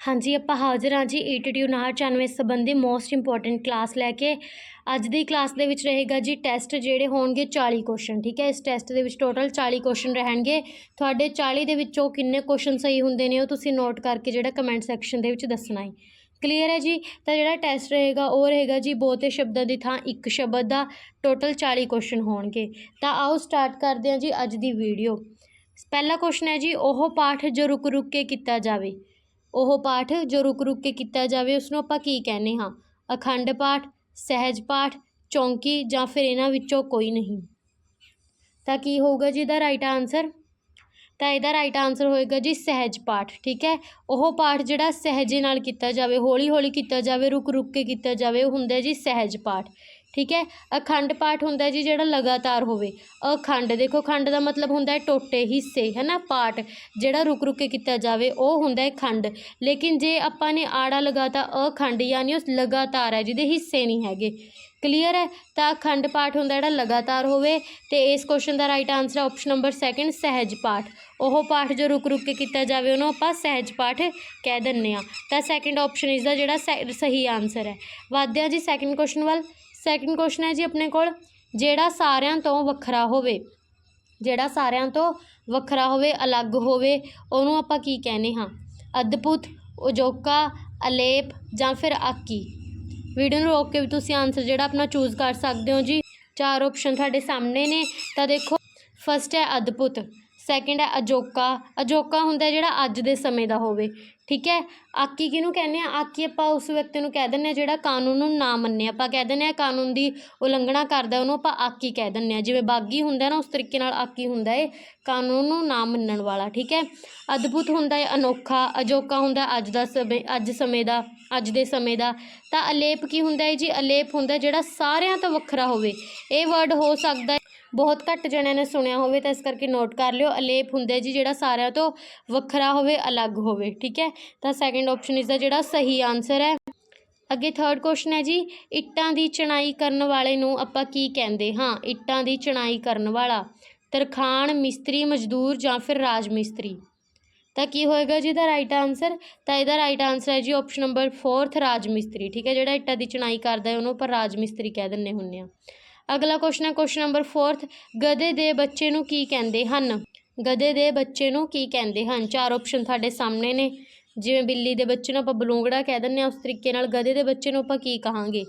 ਹਾਂਜੀ, ਆਪਾਂ ਹਾਜ਼ਰ ਹਾਂ ਜੀ ਈਟੀਟਿਊ 994 ਸੰਬੰਧੀ ਮੋਸਟ ਇੰਪੋਰਟੈਂਟ ਕਲਾਸ ਲੈ ਕੇ। ਅੱਜ ਦੀ ਕਲਾਸ ਦੇ ਵਿੱਚ ਰਹੇਗਾ ਜੀ ਟੈਸਟ ਜਿਹੜੇ ਹੋਣਗੇ 40 ਕੁਐਸਚਨ, ਠੀਕ ਹੈ? ਇਸ ਟੈਸਟ ਦੇ ਵਿੱਚ ਟੋਟਲ 40 ਕੁਐਸਚਨ ਰਹਿਣਗੇ। ਤੁਹਾਡੇ 40 ਦੇ ਵਿੱਚੋਂ ਕਿੰਨੇ ਕੁਐਸਚਨ ਸਹੀ ਹੁੰਦੇ ਨੇ ਉਹ ਤੁਸੀਂ ਨੋਟ ਕਰਕੇ ਜਿਹੜਾ ਕਮੈਂਟ ਸੈਕਸ਼ਨ ਦੇ ਵਿੱਚ ਦੱਸਣਾ ਹੈ। ਕਲੀਅਰ ਹੈ ਜੀ। ਤਾਂ ਜਿਹੜਾ ਟੈਸਟ ਰਹੇਗਾ, ਉਹ ਰਹੇਗਾ ਜੀ ਬਹੁਤੇ ਸ਼ਬਦਾਂ ਦੀ ਥਾਂ ਇੱਕ ਸ਼ਬਦ ਦਾ ਟੋਟਲ 40 ਕੁਐਸਚਨ ਹੋਣਗੇ। ਤਾਂ ਆਓ ਸਟਾਰਟ ਕਰਦੇ ਹਾਂ ਜੀ ਅੱਜ ਦੀ ਵੀਡੀਓ ਪਹਿਲਾ ਕੁਐਸਚਨ ਹੈ ਜੀ, ਉਹ ਪਾਠ ਜੋ ਰੁਕ ਰੁਕ ਕੇ ਕੀਤਾ ਜਾਵੇ। ਉਹ ਪਾਠ ਜੋ ਰੁਕ ਰੁਕ ਕੇ ਕੀਤਾ ਜਾਵੇ ਉਸ ਨੂੰ ਆਪਾਂ ਕੀ ਕਹਿੰਦੇ ਹਾਂ? ਅਖੰਡ ਪਾਠ, ਸਹਿਜ ਪਾਠ, ਚੌਂਕੀ ਜਾਂ ਫਿਰ ਇਹਨਾਂ ਵਿੱਚੋਂ ਕੋਈ ਨਹੀਂ। ਤਾਂ ਕੀ ਹੋਊਗਾ ਜੀ ਇਹਦਾ ਰਾਈਟ ਆਨਸਰ ਤਾਂ ਇਹਦਾ ਰਾਈਟ ਆਨਸਰ ਹੋਏਗਾ ਜੀ ਸਹਿਜ ਪਾਠ, ਠੀਕ ਹੈ? ਉਹ ਪਾਠ ਜਿਹੜਾ ਸਹਿਜੇ ਨਾਲ ਕੀਤਾ ਜਾਵੇ ਹੌਲੀ ਹੌਲੀ ਕੀਤਾ ਜਾਵੇ ਰੁਕ ਰੁਕ ਕੇ ਕੀਤਾ ਜਾਵੇ, ਉਹ ਹੁੰਦਾ ਜੀ ਸਹਿਜ ਪਾਠ, ਠੀਕ ਹੈ? ਅਖੰਡ ਪਾਠ ਹੁੰਦਾ ਜੀ ਜਿਹੜਾ ਲਗਾਤਾਰ ਹੋਵੇ। ਅਖੰਡ, ਦੇਖੋ ਖੰਡ ਦਾ ਮਤਲਬ ਹੁੰਦਾ ਹੈ ਟੋਟੇ ਹਿੱਸੇ ਹੈ ਨਾ ਪਾਠ ਜਿਹੜਾ ਰੁਕ ਰੁਕ ਕੇ ਕੀਤਾ ਜਾਵੇ, ਉਹ ਹੁੰਦਾ ਹੈ ਖੰਡ। ਲੇਕਿਨ ਜੇ ਆਪਾਂ ਨੇ ਆੜਾ ਲਗਾਤਾ ਅਖੰਡ, ਯਾਨੀ ਉਸ ਲਗਾਤਾਰ ਹੈ, ਜਿਹਦੇ ਹਿੱਸੇ ਨਹੀਂ ਹੈਗੇ ਕਲੀਅਰ ਹੈ? ਤਾਂ ਅਖੰਡ ਪਾਠ ਹੁੰਦਾ ਜਿਹੜਾ ਲਗਾਤਾਰ ਹੋਵੇ, ਤੇ ਇਸ ਕੁਐਸਚਨ ਦਾ ਰਾਈਟ ਆਨਸਰ ਹੈ ਆਪਸ਼ਨ ਨੰਬਰ ਸੈਕੰਡ ਸਹਿਜ ਪਾਠ। ਉਹ ਪਾਠ ਜੋ ਰੁਕ ਰੁਕ ਕੇ ਕੀਤਾ ਜਾਵੇ, ਉਹਨੂੰ ਆਪਾਂ ਸਹਿਜ ਪਾਠ ਕਹਿ ਦਿੰਨੇ ਆ ਤਾਂ ਸੈਕੰਡ ਆਪਸ਼ਨ ਇਸ ਦਾ ਜਿਹੜਾ ਸੈ- ਸਹੀ ਆਨਸਰ ਹੈ। ਵਧਦੇ ਹਾਂ ਜੀ ਸੈਕੰਡ ਕੁਐਸਚਨ ਵੱਲ। ਸੈਕੰਡ ਕੁਐਸਚਨ ਹੈ ਜੀ ਆਪਣੇ ਕੋਲ, ਜਿਹੜਾ ਸਾਰਿਆਂ ਤੋਂ ਵੱਖਰਾ ਹੋਵੇ, ਜਿਹੜਾ ਸਾਰਿਆਂ ਤੋਂ ਵੱਖਰਾ ਹੋਵੇ, ਅਲੱਗ ਹੋਵੇ, ਉਹਨੂੰ ਆਪਾਂ ਕੀ ਕਹਿੰਦੇ ਹਾਂ? ਅਦਭੁਤ, ਉਜੋਕਾ, ਅਲੇਪ ਜਾਂ ਫਿਰ ਆਕੀ। ਵੀਡੀਓ ਨੂੰ ਰੋਕ ਕੇ ਵੀ ਤੁਸੀਂ ਆਨਸਰ ਜਿਹੜਾ ਆਪਣਾ ਚੂਜ਼ ਕਰ ਸਕਦੇ ਹੋ ਜੀ। ਚਾਰ ਆਪਸ਼ਨ ਤੁਹਾਡੇ ਸਾਹਮਣੇ ਨੇ। ਤਾਂ ਦੇਖੋ ਫਸਟ ਹੈ ਅਦਭੁਤ। ਸੈਕਿੰਡ ਹੈ ਅਜੋਕਾ। ਅਜੋਕਾ ਹੁੰਦਾ ਜਿਹੜਾ ਅੱਜ ਦੇ ਸਮੇਂ ਦਾ ਹੋਵੇ। ਠੀਕ ਹੈ? ਆਕੀ ਕਿਹਨੂੰ ਕਹਿੰਦੇ ਆ ਆਕੀ ਆਪਾਂ ਉਸ ਵਿਅਕਤੀ ਨੂੰ ਕਹਿ ਦਿੰਦੇ ਆ ਜਿਹੜਾ ਕਾਨੂੰਨ ਨੂੰ ਨਾ ਮੰਨੇ। ਆਪਾਂ ਕਹਿ ਦਿੰਦੇ ਆ ਕਾਨੂੰਨ ਦੀ ਉਲੰਘਣਾ ਕਰਦਾ, ਉਹਨੂੰ ਆਪਾਂ ਆਕੀ ਕਹਿ ਦਿੰਦੇ ਆ ਜਿਵੇਂ ਬਾਗੀ ਹੁੰਦਾ ਨਾ, ਉਸ ਤਰੀਕੇ ਨਾਲ ਆਕੀ ਹੁੰਦਾ ਏ। ਕਾਨੂੰਨ ਨੂੰ ਨਾ ਮੰਨਣ ਵਾਲਾ। ਠੀਕ ਹੈ? ਅਦਭੁਤ ਹੁੰਦਾ ਹੈ ਅਨੋਖਾ। ਅਜੋਕਾ ਹੁੰਦਾ ਅੱਜ ਦਾ ਸਮੇਂ, ਅੱਜ ਸਮੇਂ ਦਾ, ਅੱਜ ਦੇ ਸਮੇਂ ਦਾ। ਤਾਂ ਅਲੇਪ ਕੀ ਹੁੰਦਾ ਹੈ ਜੀ? ਅਲੇਪ ਹੁੰਦਾ ਜਿਹੜਾ ਸਾਰਿਆਂ ਤੋਂ ਵੱਖਰਾ ਹੋਵੇ। ਇਹ ਵਰਡ ਹੋ ਸਕਦਾ ਬਹੁਤ ਘੱਟ ਜਣਿਆਂ ਨੇ ਸੁਣਿਆ ਹੋਵੇ ਤਾਂ ਇਸ ਕਰਕੇ ਨੋਟ ਕਰ ਲਿਓ। ਅਲੇਪ ਹੁੰਦਾ ਜੀ ਜਿਹੜਾ ਸਾਰਿਆਂ ਤੋਂ ਵੱਖਰਾ ਹੋਵੇ, ਅਲੱਗ ਹੋਵੇ, ਠੀਕ ਹੈ? ਤਾਂ ਸੈਕੰਡ ਆਪਸ਼ਨ ਇਸ ਦਾ ਜਿਹੜਾ ਸਹੀ ਆਨਸਰ ਹੈ। ਅੱਗੇ ਥਰਡ ਕੁਐਸਚਨ ਹੈ ਜੀ, ਇੱਟਾਂ ਦੀ ਚਣਾਈ ਕਰਨ ਵਾਲੇ ਨੂੰ ਆਪਾਂ ਕੀ ਕਹਿੰਦੇ? ਹਾਂ, ਇੱਟਾਂ ਦੀ ਚਣਾਈ ਕਰਨ ਵਾਲਾ, ਤਰਖਾਣ ਮਿਸਤਰੀ, ਮਜ਼ਦੂਰ ਜਾਂ ਫਿਰ ਰਾਜ ਮਿਸਤਰੀ। ਤਾਂ ਕੀ ਹੋਏਗਾ ਜੀ ਇਹਦਾ ਰਾਈਟ ਆਨਸਰ ਤਾਂ ਇਹਦਾ ਰਾਈਟ ਆਨਸਰ ਹੈ ਜੀ ਆਪਸ਼ਨ ਨੰਬਰ 4th ਰਾਜ ਮਿਸਤਰੀ, ਠੀਕ ਹੈ? ਜਿਹੜਾ ਇੱਟਾਂ ਦੀ ਚਣਾਈ ਕਰਦਾ ਹੈ, ਉਹਨੂੰ ਆਪਾਂ ਰਾਜ ਮਿਸਤਰੀ ਕਹਿ ਦਿੰਨੇ ਹੁੰਨੇ ਆ ਅਗਲਾ ਕੁਐਸਚਨ ਹੈ ਕੁਐਸਚਨ ਨੰਬਰ 4th ਗਧੇ ਦੇ ਬੱਚੇ ਨੂੰ ਕੀ ਕਹਿੰਦੇ ਹਨ? ਗਧੇ ਦੇ ਬੱਚੇ ਨੂੰ ਕੀ ਕਹਿੰਦੇ ਹਨ? ਚਾਰ ਆਪਸ਼ਨ ਤੁਹਾਡੇ ਸਾਹਮਣੇ ਨੇ। ਜਿਵੇਂ ਬਿੱਲੀ ਦੇ ਬੱਚੇ ਨੂੰ ਆਪਾਂ ਬਲੂੰਗੜਾ ਕਹਿ ਦਿੰਦੇ ਆ ਉਸ ਤਰੀਕੇ ਨਾਲ ਗਧੇ ਦੇ ਬੱਚੇ ਨੂੰ ਆਪਾਂ ਕੀ ਕਹਾਂਗੇ?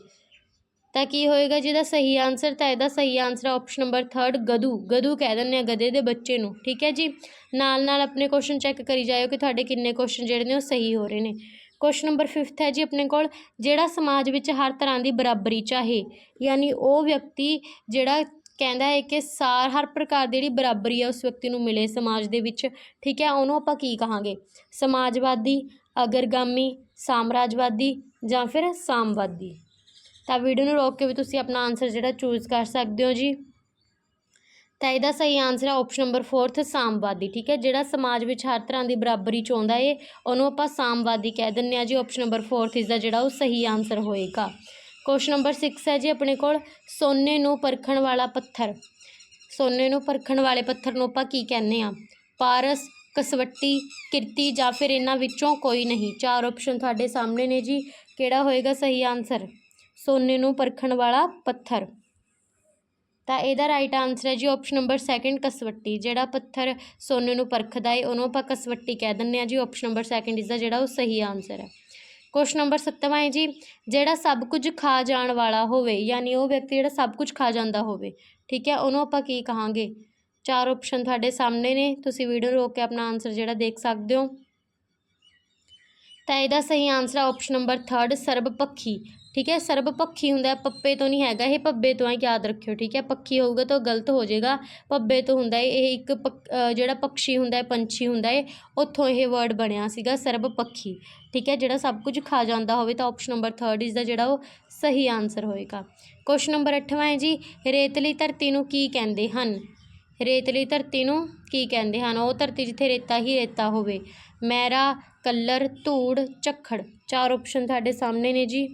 ਤਾਂ ਕੀ ਹੋਏਗਾ ਜਿਹਦਾ ਸਹੀ ਆਨਸਰ ਤਾਂ ਇਹਦਾ ਸਹੀ ਆਨਸਰ ਹੈ ਆਪਸ਼ਨ ਨੰਬਰ 3 ਗਧੂ। ਗਧੂ ਕਹਿ ਦਿੰਦੇ ਆ ਗਧੇ ਦੇ ਬੱਚੇ ਨੂੰ, ਠੀਕ ਹੈ ਜੀ? ਨਾਲ ਨਾਲ ਆਪਣੇ ਕੁਐਸਚਨ ਚੈੱਕ ਕਰੀ ਜਾਇਓ ਕਿ ਤੁਹਾਡੇ ਕਿੰਨੇ ਕੁਐਸਚਨ ਜਿਹੜੇ ਨੇ ਉਹ ਸਹੀ ਹੋ ਰਹੇ ਨੇ। ਕੁਐਸਚਨ ਨੰਬਰ 5th ਹੈ ਜੀ ਆਪਣੇ ਕੋਲ, ਜਿਹੜਾ ਸਮਾਜ ਵਿੱਚ ਹਰ ਤਰ੍ਹਾਂ ਦੀ ਬਰਾਬਰੀ ਚਾਹੇ, ਯਾਨੀ ਉਹ ਵਿਅਕਤੀ ਜਿਹੜਾ ਕਹਿੰਦਾ ਹੈ ਕਿ ਸਾਰ ਹਰ ਪ੍ਰਕਾਰ ਦੀ ਜਿਹੜੀ ਬਰਾਬਰੀ ਹੈ ਉਸ ਵਿਅਕਤੀ ਨੂੰ ਮਿਲੇ ਸਮਾਜ ਦੇ ਵਿੱਚ, ਠੀਕ ਹੈ, ਉਹਨੂੰ ਆਪਾਂ ਕੀ ਕਹਾਂਗੇ? ਸਮਾਜਵਾਦੀ, ਅਗਰਗਾਮੀ, ਸਾਮਰਾਜਵਾਦੀ ਜਾਂ ਫਿਰ ਸਾਮਵਾਦੀ? ਤਾਂ ਵੀਡੀਓ ਨੂੰ ਰੋਕ ਕੇ ਵੀ ਤੁਸੀਂ ਆਪਣਾ ਆਨਸਰ ਜਿਹੜਾ ਚੂਜ਼ ਕਰ ਸਕਦੇ ਹੋ ਜੀ। ਤਾਂ ਇਹਦਾ ਸਹੀ ਆਨਸਰ ਹੈ ਆਪਸ਼ਨ ਨੰਬਰ 4th ਸਾਮਵਾਦੀ, ਠੀਕ ਹੈ? ਜਿਹੜਾ ਸਮਾਜ ਵਿੱਚ ਹਰ ਤਰ੍ਹਾਂ ਦੀ ਬਰਾਬਰੀ ਚਾਹੁੰਦਾ ਏ, ਉਹਨੂੰ ਆਪਾਂ ਸਾਮਵਾਦੀ ਕਹਿ ਦਿੰਦੇ ਆ ਜੀ। ਆਪਸ਼ਨ ਨੰਬਰ 4th ਇਸ ਦਾ ਜਿਹੜਾ ਉਹ ਸਹੀ ਆਨਸਰ ਹੋਏਗਾ। ਕੁਐਸਚਨ ਨੰਬਰ 6 ਹੈ ਜੀ ਆਪਣੇ ਕੋਲ, ਸੋਨੇ ਨੂੰ ਪਰਖਣ ਵਾਲਾ ਪੱਥਰ। ਸੋਨੇ ਨੂੰ ਪਰਖਣ ਵਾਲੇ ਪੱਥਰ ਨੂੰ ਆਪਾਂ ਕੀ ਕਹਿੰਦੇ ਆ ਪਾਰਸ, ਕਸਵੱਟੀ, ਕਿਰਤੀ ਜਾਂ ਫਿਰ ਇਹਨਾਂ ਵਿੱਚੋਂ ਕੋਈ ਨਹੀਂ। ਚਾਰ ਆਪਸ਼ਨ ਤੁਹਾਡੇ ਸਾਹਮਣੇ ਨੇ ਜੀ। ਕਿਹੜਾ ਹੋਏਗਾ ਸਹੀ ਆਨਸਰ ਸੋਨੇ ਨੂੰ ਪਰਖਣ ਵਾਲਾ ਪੱਥਰ। ਤਾਂ ਇਹਦਾ ਰਾਈਟ ਆਨਸਰ ਹੈ ਜੀ ਆਪਸ਼ਨ ਨੰਬਰ ਸੈਕਿੰਡ ਕਸਵੱਟੀ, ਜਿਹੜਾ ਪੱਥਰ ਸੋਨੇ ਨੂੰ ਪਰਖਦਾ ਏ, ਉਹਨੂੰ ਆਪਾਂ ਕਸਵੱਟੀ ਕਹਿ ਦਿੰਦੇ ਆ ਜੀ ਆਪਸ਼ਨ ਨੰਬਰ ਸੈਕਿੰਡ ਇਸ ਦਾ ਜਿਹੜਾ ਉਹ ਸਹੀ ਆਨਸਰ ਹੈ। ਕੁਐਸਚਨ ਨੰਬਰ 7ਵਾਂ ਹੈ ਜੀ, ਜਿਹੜਾ ਸਭ ਕੁਝ ਖਾ ਜਾਣ ਵਾਲਾ ਹੋਵੇ, ਯਾਨੀ ਉਹ ਵਿਅਕਤੀ ਜਿਹੜਾ ਸਭ ਕੁਝ ਖਾ ਜਾਂਦਾ ਹੋਵੇ, ਠੀਕ ਹੈ, ਉਹਨੂੰ ਆਪਾਂ ਕੀ ਕਹਾਂਗੇ? ਚਾਰ ਆਪਸ਼ਨ ਤੁਹਾਡੇ ਸਾਹਮਣੇ ਨੇ, ਤੁਸੀਂ ਵੀਡੀਓ ਰੋਕ ਕੇ ਆਪਣਾ ਆਨਸਰ ਜਿਹੜਾ ਦੇਖ ਸਕਦੇ ਹੋ। ਤਾਂ ਇਹਦਾ ਸਹੀ ਆਨਸਰ ਹੈ ਆਪਸ਼ਨ ਨੰਬਰ 3 ਸਰਬ ਪੱਖੀ ਠੀਕ ਹੈ ਸਰਬ ਪੱਖੀ ਹੁੰਦਾ ਪੱਪੇ ਤੋਂ ਨਹੀਂ ਹੈਗਾ ਇਹ, ਪੱਬੇ ਤੋਂ ਹੈ ਯਾਦ ਰੱਖਿਓ, ਠੀਕ ਹੈ। ਪੱਖੀ ਹੋਊਗਾ ਤਾਂ ਉਹ ਗਲਤ ਹੋ ਜਾਏਗਾ। ਪੱਬੇ ਤੋਂ ਹੁੰਦਾ ਹੈ, ਇਹ ਇੱਕ ਪੱਕ- ਜਿਹੜਾ ਪਕਸ਼ੀ ਹੁੰਦਾ ਹੈ, ਪੰਛੀ ਹੁੰਦਾ ਹੈ, ਉੱਥੋਂ ਇਹ ਵਰਡ ਬਣਿਆ ਸੀਗਾ ਸਰਬ ਪੱਖੀ ਠੀਕ ਹੈ, ਜਿਹੜਾ ਸਭ ਕੁਝ ਖਾ ਜਾਂਦਾ ਹੋਵੇ ਤਾਂ ਆਪਸ਼ਨ ਨੰਬਰ 3 ਇਸ ਦਾ ਜਿਹੜਾ ਉਹ ਸਹੀ ਆਨਸਰ ਹੋਏਗਾ। ਕੁਐਸਚਨ ਨੰਬਰ 8ਵਾਂ ਹੈ ਜੀ, ਰੇਤਲੀ ਧਰਤੀ ਨੂੰ ਕੀ ਕਹਿੰਦੇ ਹਨ? ਰੇਤਲੀ ਧਰਤੀ ਨੂੰ ਕੀ ਕਹਿੰਦੇ ਹਨ? ਉਹ ਧਰਤੀ ਜਿੱਥੇ ਰੇਤਾ ਹੀ ਰੇਤਾ ਹੋਵੇ। ਮੈਰਾ, ਕੱਲਰ, ਧੂੜ, ਝੱਖੜ, ਚਾਰ ਆਪਸ਼ਨ ਤੁਹਾਡੇ ਸਾਹਮਣੇ ਨੇ ਜੀ।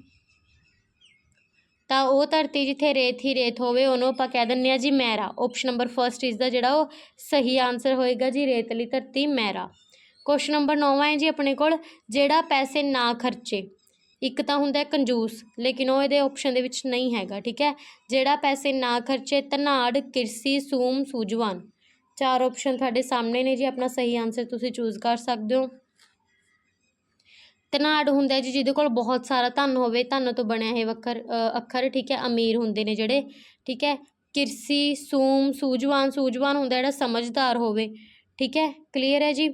ਤਾਂ ਉਹ ਧਰਤੀ ਜਿੱਥੇ ਰੇਤ ਹੀ ਰੇਤ ਹੋਵੇ, ਉਹਨੂੰ ਆਪਾਂ ਕਹਿ ਦਿੰਦੇ ਆ ਜੀ ਮੈਰਾ। ਆਪਸ਼ਨ ਨੰਬਰ ਫਰਸਟ ਇਸ ਦਾ ਜਿਹੜਾ ਉਹ ਸਹੀ ਆਨਸਰ ਹੋਏਗਾ ਜੀ ਰੇਤਲੀ ਧਰਤੀ ਮੈਰਾ। ਕੁਐਸਚਨ ਨੰਬਰ 9 ਹੈ ਜੀ ਆਪਣੇ ਕੋਲ, ਜਿਹੜਾ ਪੈਸੇ ਨਾ ਖਰਚੇ। ਇੱਕ ਤਾਂ ਹੁੰਦਾ ਕੰਜੂਸ, ਲੇਕਿਨ ਉਹ ਇਹਦੇ ਆਪਸ਼ਨ ਦੇ ਵਿੱਚ ਨਹੀਂ ਹੈਗਾ, ਠੀਕ ਹੈ? ਜਿਹੜਾ ਪੈਸੇ ਨਾ ਖਰਚੇ, ਧਨਾੜ, ਕਿਰਸੀ, ਸੂਮ, ਸੂਝਵਾਨ। ਚਾਰ ਆਪਸ਼ਨ ਤੁਹਾਡੇ ਸਾਹਮਣੇ ਨੇ ਜੀ, ਆਪਣਾ ਸਹੀ ਆਨਸਰ ਤੁਸੀਂ ਚੂਜ਼ ਕਰ ਸਕਦੇ ਹੋ। ਧਨਾੜ ਹੁੰਦਾ ਜੀ, ਜਿਹਦੇ ਕੋਲ ਬਹੁਤ ਸਾਰਾ ਧਨ ਹੋਵੇ, ਧਨ ਤੋਂ ਬਣਿਆ ਇਹ ਵੱਖਰ ਅੱਖਰ, ਠੀਕ ਹੈ? ਅਮੀਰ ਹੁੰਦੇ ਨੇ ਜਿਹੜੇ, ਠੀਕ ਹੈ? ਕਿਰਸੀ, ਸੂਮ, ਸੂਝਵਾਨ ਸੂਝਵਾਨ ਹੁੰਦਾ ਜਿਹੜਾ ਸਮਝਦਾਰ ਹੋਵੇ, ਠੀਕ ਹੈ? ਕਲੀਅਰ ਹੈ ਜੀ?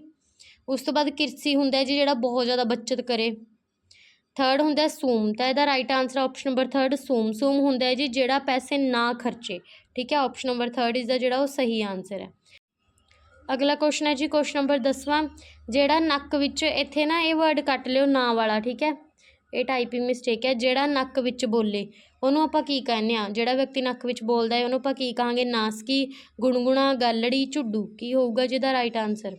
ਉਸ ਤੋਂ ਬਾਅਦ ਕਿਰਸੀ ਹੁੰਦਾ ਜੀ, ਜਿਹੜਾ ਬਹੁਤ ਜ਼ਿਆਦਾ ਬੱਚਤ ਕਰੇ। ਥਰਡ ਹੁੰਦਾ ਸੂਮ, ਤਾਂ ਇਹਦਾ right answer option number third ਸੂਮ ਸੂਮ ਹੁੰਦਾ ਹੈ ਜੀ ਜਿਹੜਾ ਪੈਸੇ ਨਾ ਖਰਚੇ, ਠੀਕ ਹੈ? ਆਪਸ਼ਨ ਨੰਬਰ ਥਰਡ ਇਸ ਦਾ ਜਿਹੜਾ ਉਹ ਸਹੀ ਆਨਸਰ ਹੈ। ਅਗਲਾ ਕੁਐਸਚਨ ਹੈ ਜੀ ਕੁਐਸਚਨ ਨੰਬਰ 10ਵਾਂ ਜਿਹੜਾ ਨੱਕ ਵਿੱਚ ਇੱਥੇ ਨਾ ਇਹ ਵਰਡ ਕੱਟ ਲਿਓ, ਨਾ ਵਾਲਾ, ਠੀਕ ਹੈ? ਇਹ ਟਾਈਪਿੰਗ ਮਿਸਟੇਕ ਹੈ, ਜਿਹੜਾ ਨੱਕ ਵਿੱਚ ਬੋਲੇ, ਉਹਨੂੰ ਆਪਾਂ ਕੀ ਕਹਿੰਦੇ ਆ ਜਿਹੜਾ ਵਿਅਕਤੀ ਨੱਕ ਵਿੱਚ ਬੋਲਦਾ ਹੈ, ਉਹਨੂੰ ਆਪਾਂ ਕੀ ਕਹਾਂਗੇ? ਨਾਸਕੀ, ਗੁਣਗੁਣਾ, ਗਾਲੜੀ, ਝੁੱਡੂ, ਕੀ ਹੋਊਗਾ ਜਿਹਦਾ ਰਾਈਟ ਆਨਸਰ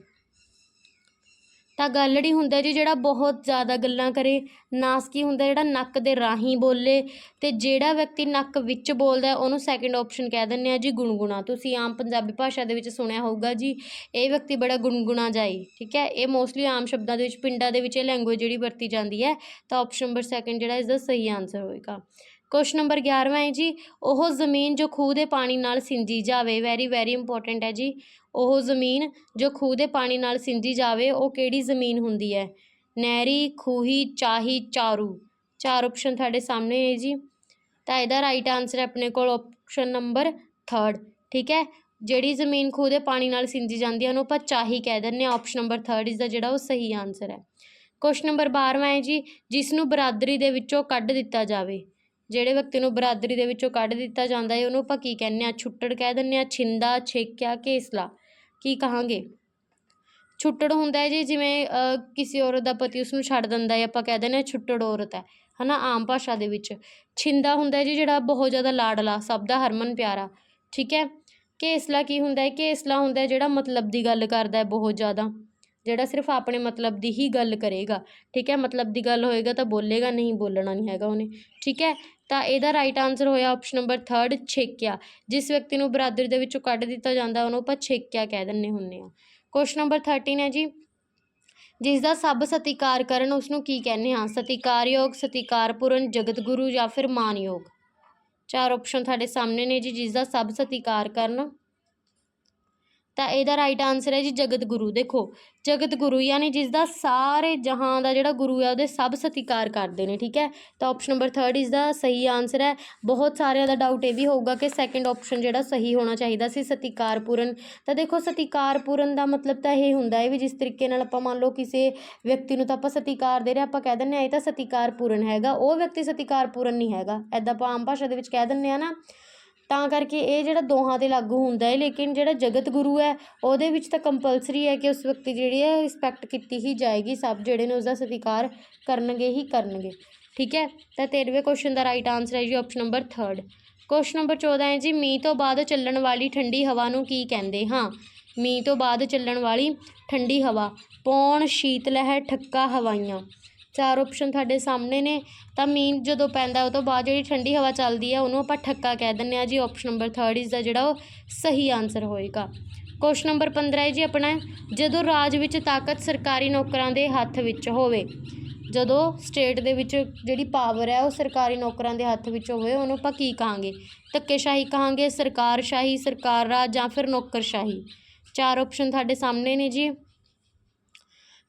ਤਾਂ ਗਾਲੜੀ ਹੁੰਦਾ ਜੀ, ਜਿਹੜਾ ਬਹੁਤ ਜ਼ਿਆਦਾ ਗੱਲਾਂ ਕਰੇ, ਨਾਸ ਕੀ ਹੁੰਦਾ ਜਿਹੜਾ ਨੱਕ ਦੇ ਰਾਹੀਂ ਬੋਲੇ ਅਤੇ ਜਿਹੜਾ ਵਿਅਕਤੀ ਨੱਕ ਵਿੱਚ ਬੋਲਦਾ ਉਹਨੂੰ ਸੈਕਿੰਡ ਆਪਸ਼ਨ ਕਹਿ ਦਿੰਦੇ ਹਾਂ ਜੀ, ਗੁਣਗੁਣਾ। ਤੁਸੀਂ ਆਮ ਪੰਜਾਬੀ ਭਾਸ਼ਾ ਦੇ ਵਿੱਚ ਸੁਣਿਆ ਹੋਊਗਾ ਜੀ, ਇਹ ਵਿਅਕਤੀ ਬੜਾ ਗੁਣਗੁਣਾ ਜਾਏ ਠੀਕ ਹੈ? ਇਹ ਮੋਸਟਲੀ ਆਮ ਸ਼ਬਦਾਂ ਦੇ ਵਿੱਚ, ਪਿੰਡਾਂ ਦੇ ਵਿੱਚ ਇਹ ਲੈਂਗੁਏਜ ਜਿਹੜੀ ਵਰਤੀ ਜਾਂਦੀ ਹੈ, ਤਾਂ ਆਪਸ਼ਨ ਨੰਬਰ ਸੈਕਿੰਡ ਜਿਹੜਾ, ਇਸਦਾ ਸਹੀ ਆਨਸਰ ਹੋਏਗਾ। ਕੁਐਸਚਨ ਨੰਬਰ 11ਵਾਂ ਹੈ ਜੀ, ਉਹ ਜ਼ਮੀਨ ਜੋ ਖੂਹ ਦੇ ਪਾਣੀ ਨਾਲ ਸਿੰਜੀ ਜਾਵੇ ਵੈਰੀ ਵੈਰੀ ਇੰਪੋਰਟੈਂਟ ਹੈ ਜੀ, ਉਹ ਜ਼ਮੀਨ ਜੋ ਖੂਹ ਦੇ ਪਾਣੀ ਨਾਲ ਸਿੰਜੀ ਜਾਵੇ, ਉਹ ਕਿਹੜੀ ਜ਼ਮੀਨ ਹੁੰਦੀ ਹੈ? ਨਹਿਰੀ, ਖੂਹੀ, ਚਾਹੀ, ਚਾਰੂ, ਚਾਰ ਆਪਸ਼ਨ ਤੁਹਾਡੇ ਸਾਹਮਣੇ ਹੈ ਜੀ, ਤਾਂ ਇਹਦਾ ਰਾਈਟ ਆਨਸਰ ਹੈ ਆਪਣੇ ਕੋਲ ਆਪਸ਼ਨ ਨੰਬਰ ਥਰਡ ਠੀਕ ਹੈ? ਜਿਹੜੀ ਜ਼ਮੀਨ ਖੂਹ ਦੇ ਪਾਣੀ ਨਾਲ ਸਿੰਜੀ ਜਾਂਦੀ ਹੈ, ਉਹਨੂੰ ਆਪਾਂ ਚਾਹੀ ਕਹਿ ਦਿੰਦੇ ਹਾਂ ਆਪਸ਼ਨ ਨੰਬਰ ਥਰਡ ਇਸ ਦਾ ਜਿਹੜਾ ਉਹ ਸਹੀ ਆਨਸਰ ਹੈ। ਕੁਐਸਚਨ ਨੰਬਰ 12ਵਾਂ ਹੈ ਜੀ ਜਿਸ ਨੂੰ ਬਰਾਦਰੀ ਦੇ ਵਿੱਚੋਂ ਕੱਢ ਦਿੱਤਾ ਜਾਵੇ ਜਿਹੜੇ ਵਿਅਕਤੀ ਨੂੰ ਬਰਾਦਰੀ ਦੇ ਵਿੱਚੋਂ ਕੱਢ ਦਿੱਤਾ ਜਾਂਦਾ ਹੈ, ਉਹਨੂੰ ਆਪਾਂ ਕੀ ਕਹਿੰਦੇ ਹਾਂ? ਛੁੱਟੜ ਕਹਿ ਦਿੰਦੇ ਹਾਂ, ਛਿੰਦਾ, ਛੇਕਿਆ, ਘੇਸਲਾ। ਕੀ ਕਹਾਂਗੇ? ਛੁੱਟੜ ਹੁੰਦਾ ਹੈ ਜੀ, ਜਿਵੇਂ ਕਿਸੇ ਔਰਤ ਦਾ ਪਤੀ ਉਸਨੂੰ ਛੱਡ ਦਿੰਦਾ ਹੈ, ਆਪਾਂ ਕਹਿ ਦਿੰਦੇ ਹਾਂ ਛੁੱਟੜ ਔਰਤ ਹੈ, ਹਨਾ, ਆਮ ਭਾਸ਼ਾ ਦੇ ਵਿੱਚ। ਛਿੰਦਾ ਹੁੰਦਾ ਜੀ, ਜਿਹੜਾ ਬਹੁਤ ਜ਼ਿਆਦਾ ਲਾਡਲਾ, ਸਭ ਦਾ ਹਰਮਨ ਪਿਆਰਾ, ਠੀਕ ਹੈ? ਘੇਸਲਾ ਕੀ ਹੁੰਦਾ ਹੈ? ਘੇਸਲਾ ਹੁੰਦਾ ਜਿਹੜਾ ਮਤਲਬ ਦੀ ਗੱਲ ਕਰਦਾ ਹੈ ਬਹੁਤ ਜ਼ਿਆਦਾ। ਜਿਹੜਾ ਸਿਰਫ ਆਪਣੇ ਮਤਲਬ ਦੀ ਹੀ ਗੱਲ ਕਰੇਗਾ, ਠੀਕ ਹੈ? ਮਤਲਬ ਦੀ ਗੱਲ ਹੋਏਗਾ ਤਾਂ ਬੋਲੇਗਾ ਨਹੀਂ, ਬੋਲਣਾ ਨਹੀਂ ਹੈਗਾ ਉਹਨੇ, ਠੀਕ ਹੈ? ਤਾਂ ਇਹਦਾ ਰਾਈਟ ਆਨਸਰ ਹੋਇਆ ਆਪਸ਼ਨ ਨੰਬਰ 3 ਛੇਕਿਆ, ਜਿਸ ਵਿਅਕਤੀ ਨੂੰ ਬਰਾਦਰੀ ਦੇ ਵਿੱਚੋਂ ਕੱਢ ਦਿੱਤਾ ਜਾਂਦਾ, ਉਹਨੂੰ ਆਪਾਂ ਛੇਕਿਆ ਕਹਿ ਦਿੰਦੇ ਹੁੰਦੇ ਆ ਕੁਐਸਚਨ ਨੰਬਰ 13 ਹੈ ਜੀ, ਜਿਸ ਦਾ ਸਭ ਸਤਿਕਾਰ ਕਰਨ ਉਸ ਨੂੰ ਕੀ ਕਹਿੰਦੇ ਹਾਂ? ਸਤਿਕਾਰਯੋਗ, ਸਤਿਕਾਰਪੂਰਨ ਜਗਤ ਗੁਰੂ ਜਾਂ ਫਿਰ ਮਾਨਯੋਗ? ਚਾਰ ਆਪਸ਼ਨ ਤੁਹਾਡੇ ਸਾਹਮਣੇ ਨੇ ਜੀ, ਜਿਸ ਦਾ ਸਭ ਸਤਿਕਾਰ ਕਰਨ ਤਾਂ ਇਹਦਾ ਰਾਈਟ ਆਨਸਰ ਹੈ ਜੀ ਜਗਤ ਗੁਰੂ ਦੇਖੋ ਜਗਤ ਗੁਰੂ ਯਾਨੀ ਜਿਸ ਦਾ ਸਾਰੇ ਜਹਾਂ ਦਾ ਜਿਹੜਾ ਗੁਰੂ ਹੈ, ਉਹਦੇ ਸਭ ਸਤਿਕਾਰ ਕਰਦੇ ਨੇ, ਠੀਕ ਹੈ? ਤਾਂ ਆਪਸ਼ਨ ਨੰਬਰ 3 ਇਸ ਦਾ ਸਹੀ ਆਨਸਰ ਹੈ। ਬਹੁਤ ਸਾਰਿਆਂ ਦਾ ਡਾਊਟ ਇਹ ਵੀ ਹੋਊਗਾ ਕਿ ਸੈਕੰਡ ਆਪਸ਼ਨ ਜਿਹੜਾ ਸਹੀ ਹੋਣਾ ਚਾਹੀਦਾ ਸੀ, ਸਤਿਕਾਰਪੂਰਨ। ਤਾਂ ਦੇਖੋ, ਸਤਿਕਾਰਪੂਰਨ ਦਾ ਮਤਲਬ ਤਾਂ ਇਹ ਹੁੰਦਾ ਹੈ ਵੀ ਜਿਸ ਤਰੀਕੇ ਨਾਲ ਆਪਾਂ ਮੰਨ ਲਓ ਕਿਸੇ ਵਿਅਕਤੀ ਨੂੰ ਤਾਂ ਆਪਾਂ ਸਤਿਕਾਰ ਦੇ ਰਹੇ ਆਪਾਂ ਕਹਿ ਦਿੰਦੇ ਆ ਇਹ ਤਾਂ ਸਤਿਕਾਰਪੂਰਨ ਹੈਗਾ, ਉਹ ਵਿਅਕਤੀ ਸਤਿਕਾਰਪੂਰਨ ਨਹੀਂ ਹੈਗਾ। ਐਦਾਂ ਆਪਾਂ ਆਮ ਭਾਸ਼ਾ ਦੇ ਵਿੱਚ ਕਹਿ ਦਿੰਦੇ ਆ ਨਾ ਤਾਂ ਕਰਕੇ ਇਹ ਜਿਹੜਾ ਦੋਹਾਂ ਤੇ ਲਾਗੂ ਹੁੰਦਾ ਹੈ, ਲੇਕਿਨ ਜਿਹੜਾ ਜਗਤ ਗੁਰੂ ਹੈ, ਉਹਦੇ ਵਿੱਚ ਤਾਂ ਕੰਪਲਸਰੀ ਹੈ ਕਿ ਉਸ ਵਿਅਕਤੀ ਜਿਹੜੀ ਹੈ ਰਿਸਪੈਕਟ ਕੀਤੀ ਹੀ ਜਾਏਗੀ, ਸਭ ਜਿਹੜੇ ਨੇ ਉਸਦਾ ਸਵੀਕਾਰ ਕਰਨਗੇ ਹੀ ਕਰਨਗੇ। ਠੀਕ ਹੈ? ਤਾਂ 13ਵੇਂ ਕੁਐਸਚਨ ਦਾ ਰਾਈਟ ਆਨਸਰ ਹੈ ਜੀ ਆਪਸ਼ਨ ਨੰਬਰ 3 ਕੁਐਸਚਨ ਨੰਬਰ 14 ਹੈ ਜੀ, ਮੀਂਹ ਤੋਂ ਬਾਅਦ ਚੱਲਣ ਵਾਲੀ ਠੰਡੀ ਹਵਾ ਨੂੰ ਕੀ ਕਹਿੰਦੇ? ਹਾਂ, ਮੀਂਹ ਤੋਂ ਬਾਅਦ ਚੱਲਣ ਵਾਲੀ ਠੰਡੀ ਹਵਾ। ਪੌਣ ਸ਼ੀਤ ਲਹਿਰ ਠੱਕਾ ਹਵਾਈਆਂ। ਚਾਰ ਆਪਸ਼ਨ ਤੁਹਾਡੇ ਸਾਹਮਣੇ ਨੇ। ਤਾਂ ਮੀਂਹ ਜਦੋਂ ਪੈਂਦਾ ਉਹ ਤੋਂ ਬਾਅਦ ਜਿਹੜੀ ਠੰਡੀ ਹਵਾ ਚੱਲਦੀ ਹੈ ਉਹਨੂੰ ਆਪਾਂ ਠੱਕਾ ਕਹਿ ਦਿੰਦੇ ਆ ਜੀ। ਆਪਸ਼ਨ ਨੰਬਰ 3 ਇਸ ਦਾ ਜਿਹੜਾ ਉਹ ਸਹੀ ਆਨਸਰ ਹੋਏਗਾ। ਕੁਐਸਚਨ ਨੰਬਰ 15 ਹੈ ਜੀ ਆਪਣਾ। ਜਦੋਂ ਰਾਜ ਵਿੱਚ ਤਾਕਤ ਸਰਕਾਰੀ ਨੌਕਰਾਂ ਦੇ ਹੱਥ ਵਿੱਚ ਹੋਵੇ, ਜਦੋਂ ਸਟੇਟ ਦੇ ਵਿੱਚ ਜਿਹੜੀ ਪਾਵਰ ਹੈ ਉਹ ਸਰਕਾਰੀ ਨੌਕਰਾਂ ਦੇ ਹੱਥ ਵਿੱਚ ਹੋਵੇ, ਉਹਨੂੰ ਆਪਾਂ ਕੀ ਕਹਾਂਗੇ? ਧੱਕੇਸ਼ਾਹੀ ਕਹਾਂਗੇ। ਸਰਕਾਰਸ਼ਾਹੀ, ਸਰਕਾਰ ਰਾਜ ਜਾਂ ਫਿਰ ਨੌਕਰਸ਼ਾਹੀ। ਚਾਰ ਆਪਸ਼ਨ ਤੁਹਾਡੇ ਸਾਹਮਣੇ ਨੇ ਜੀ।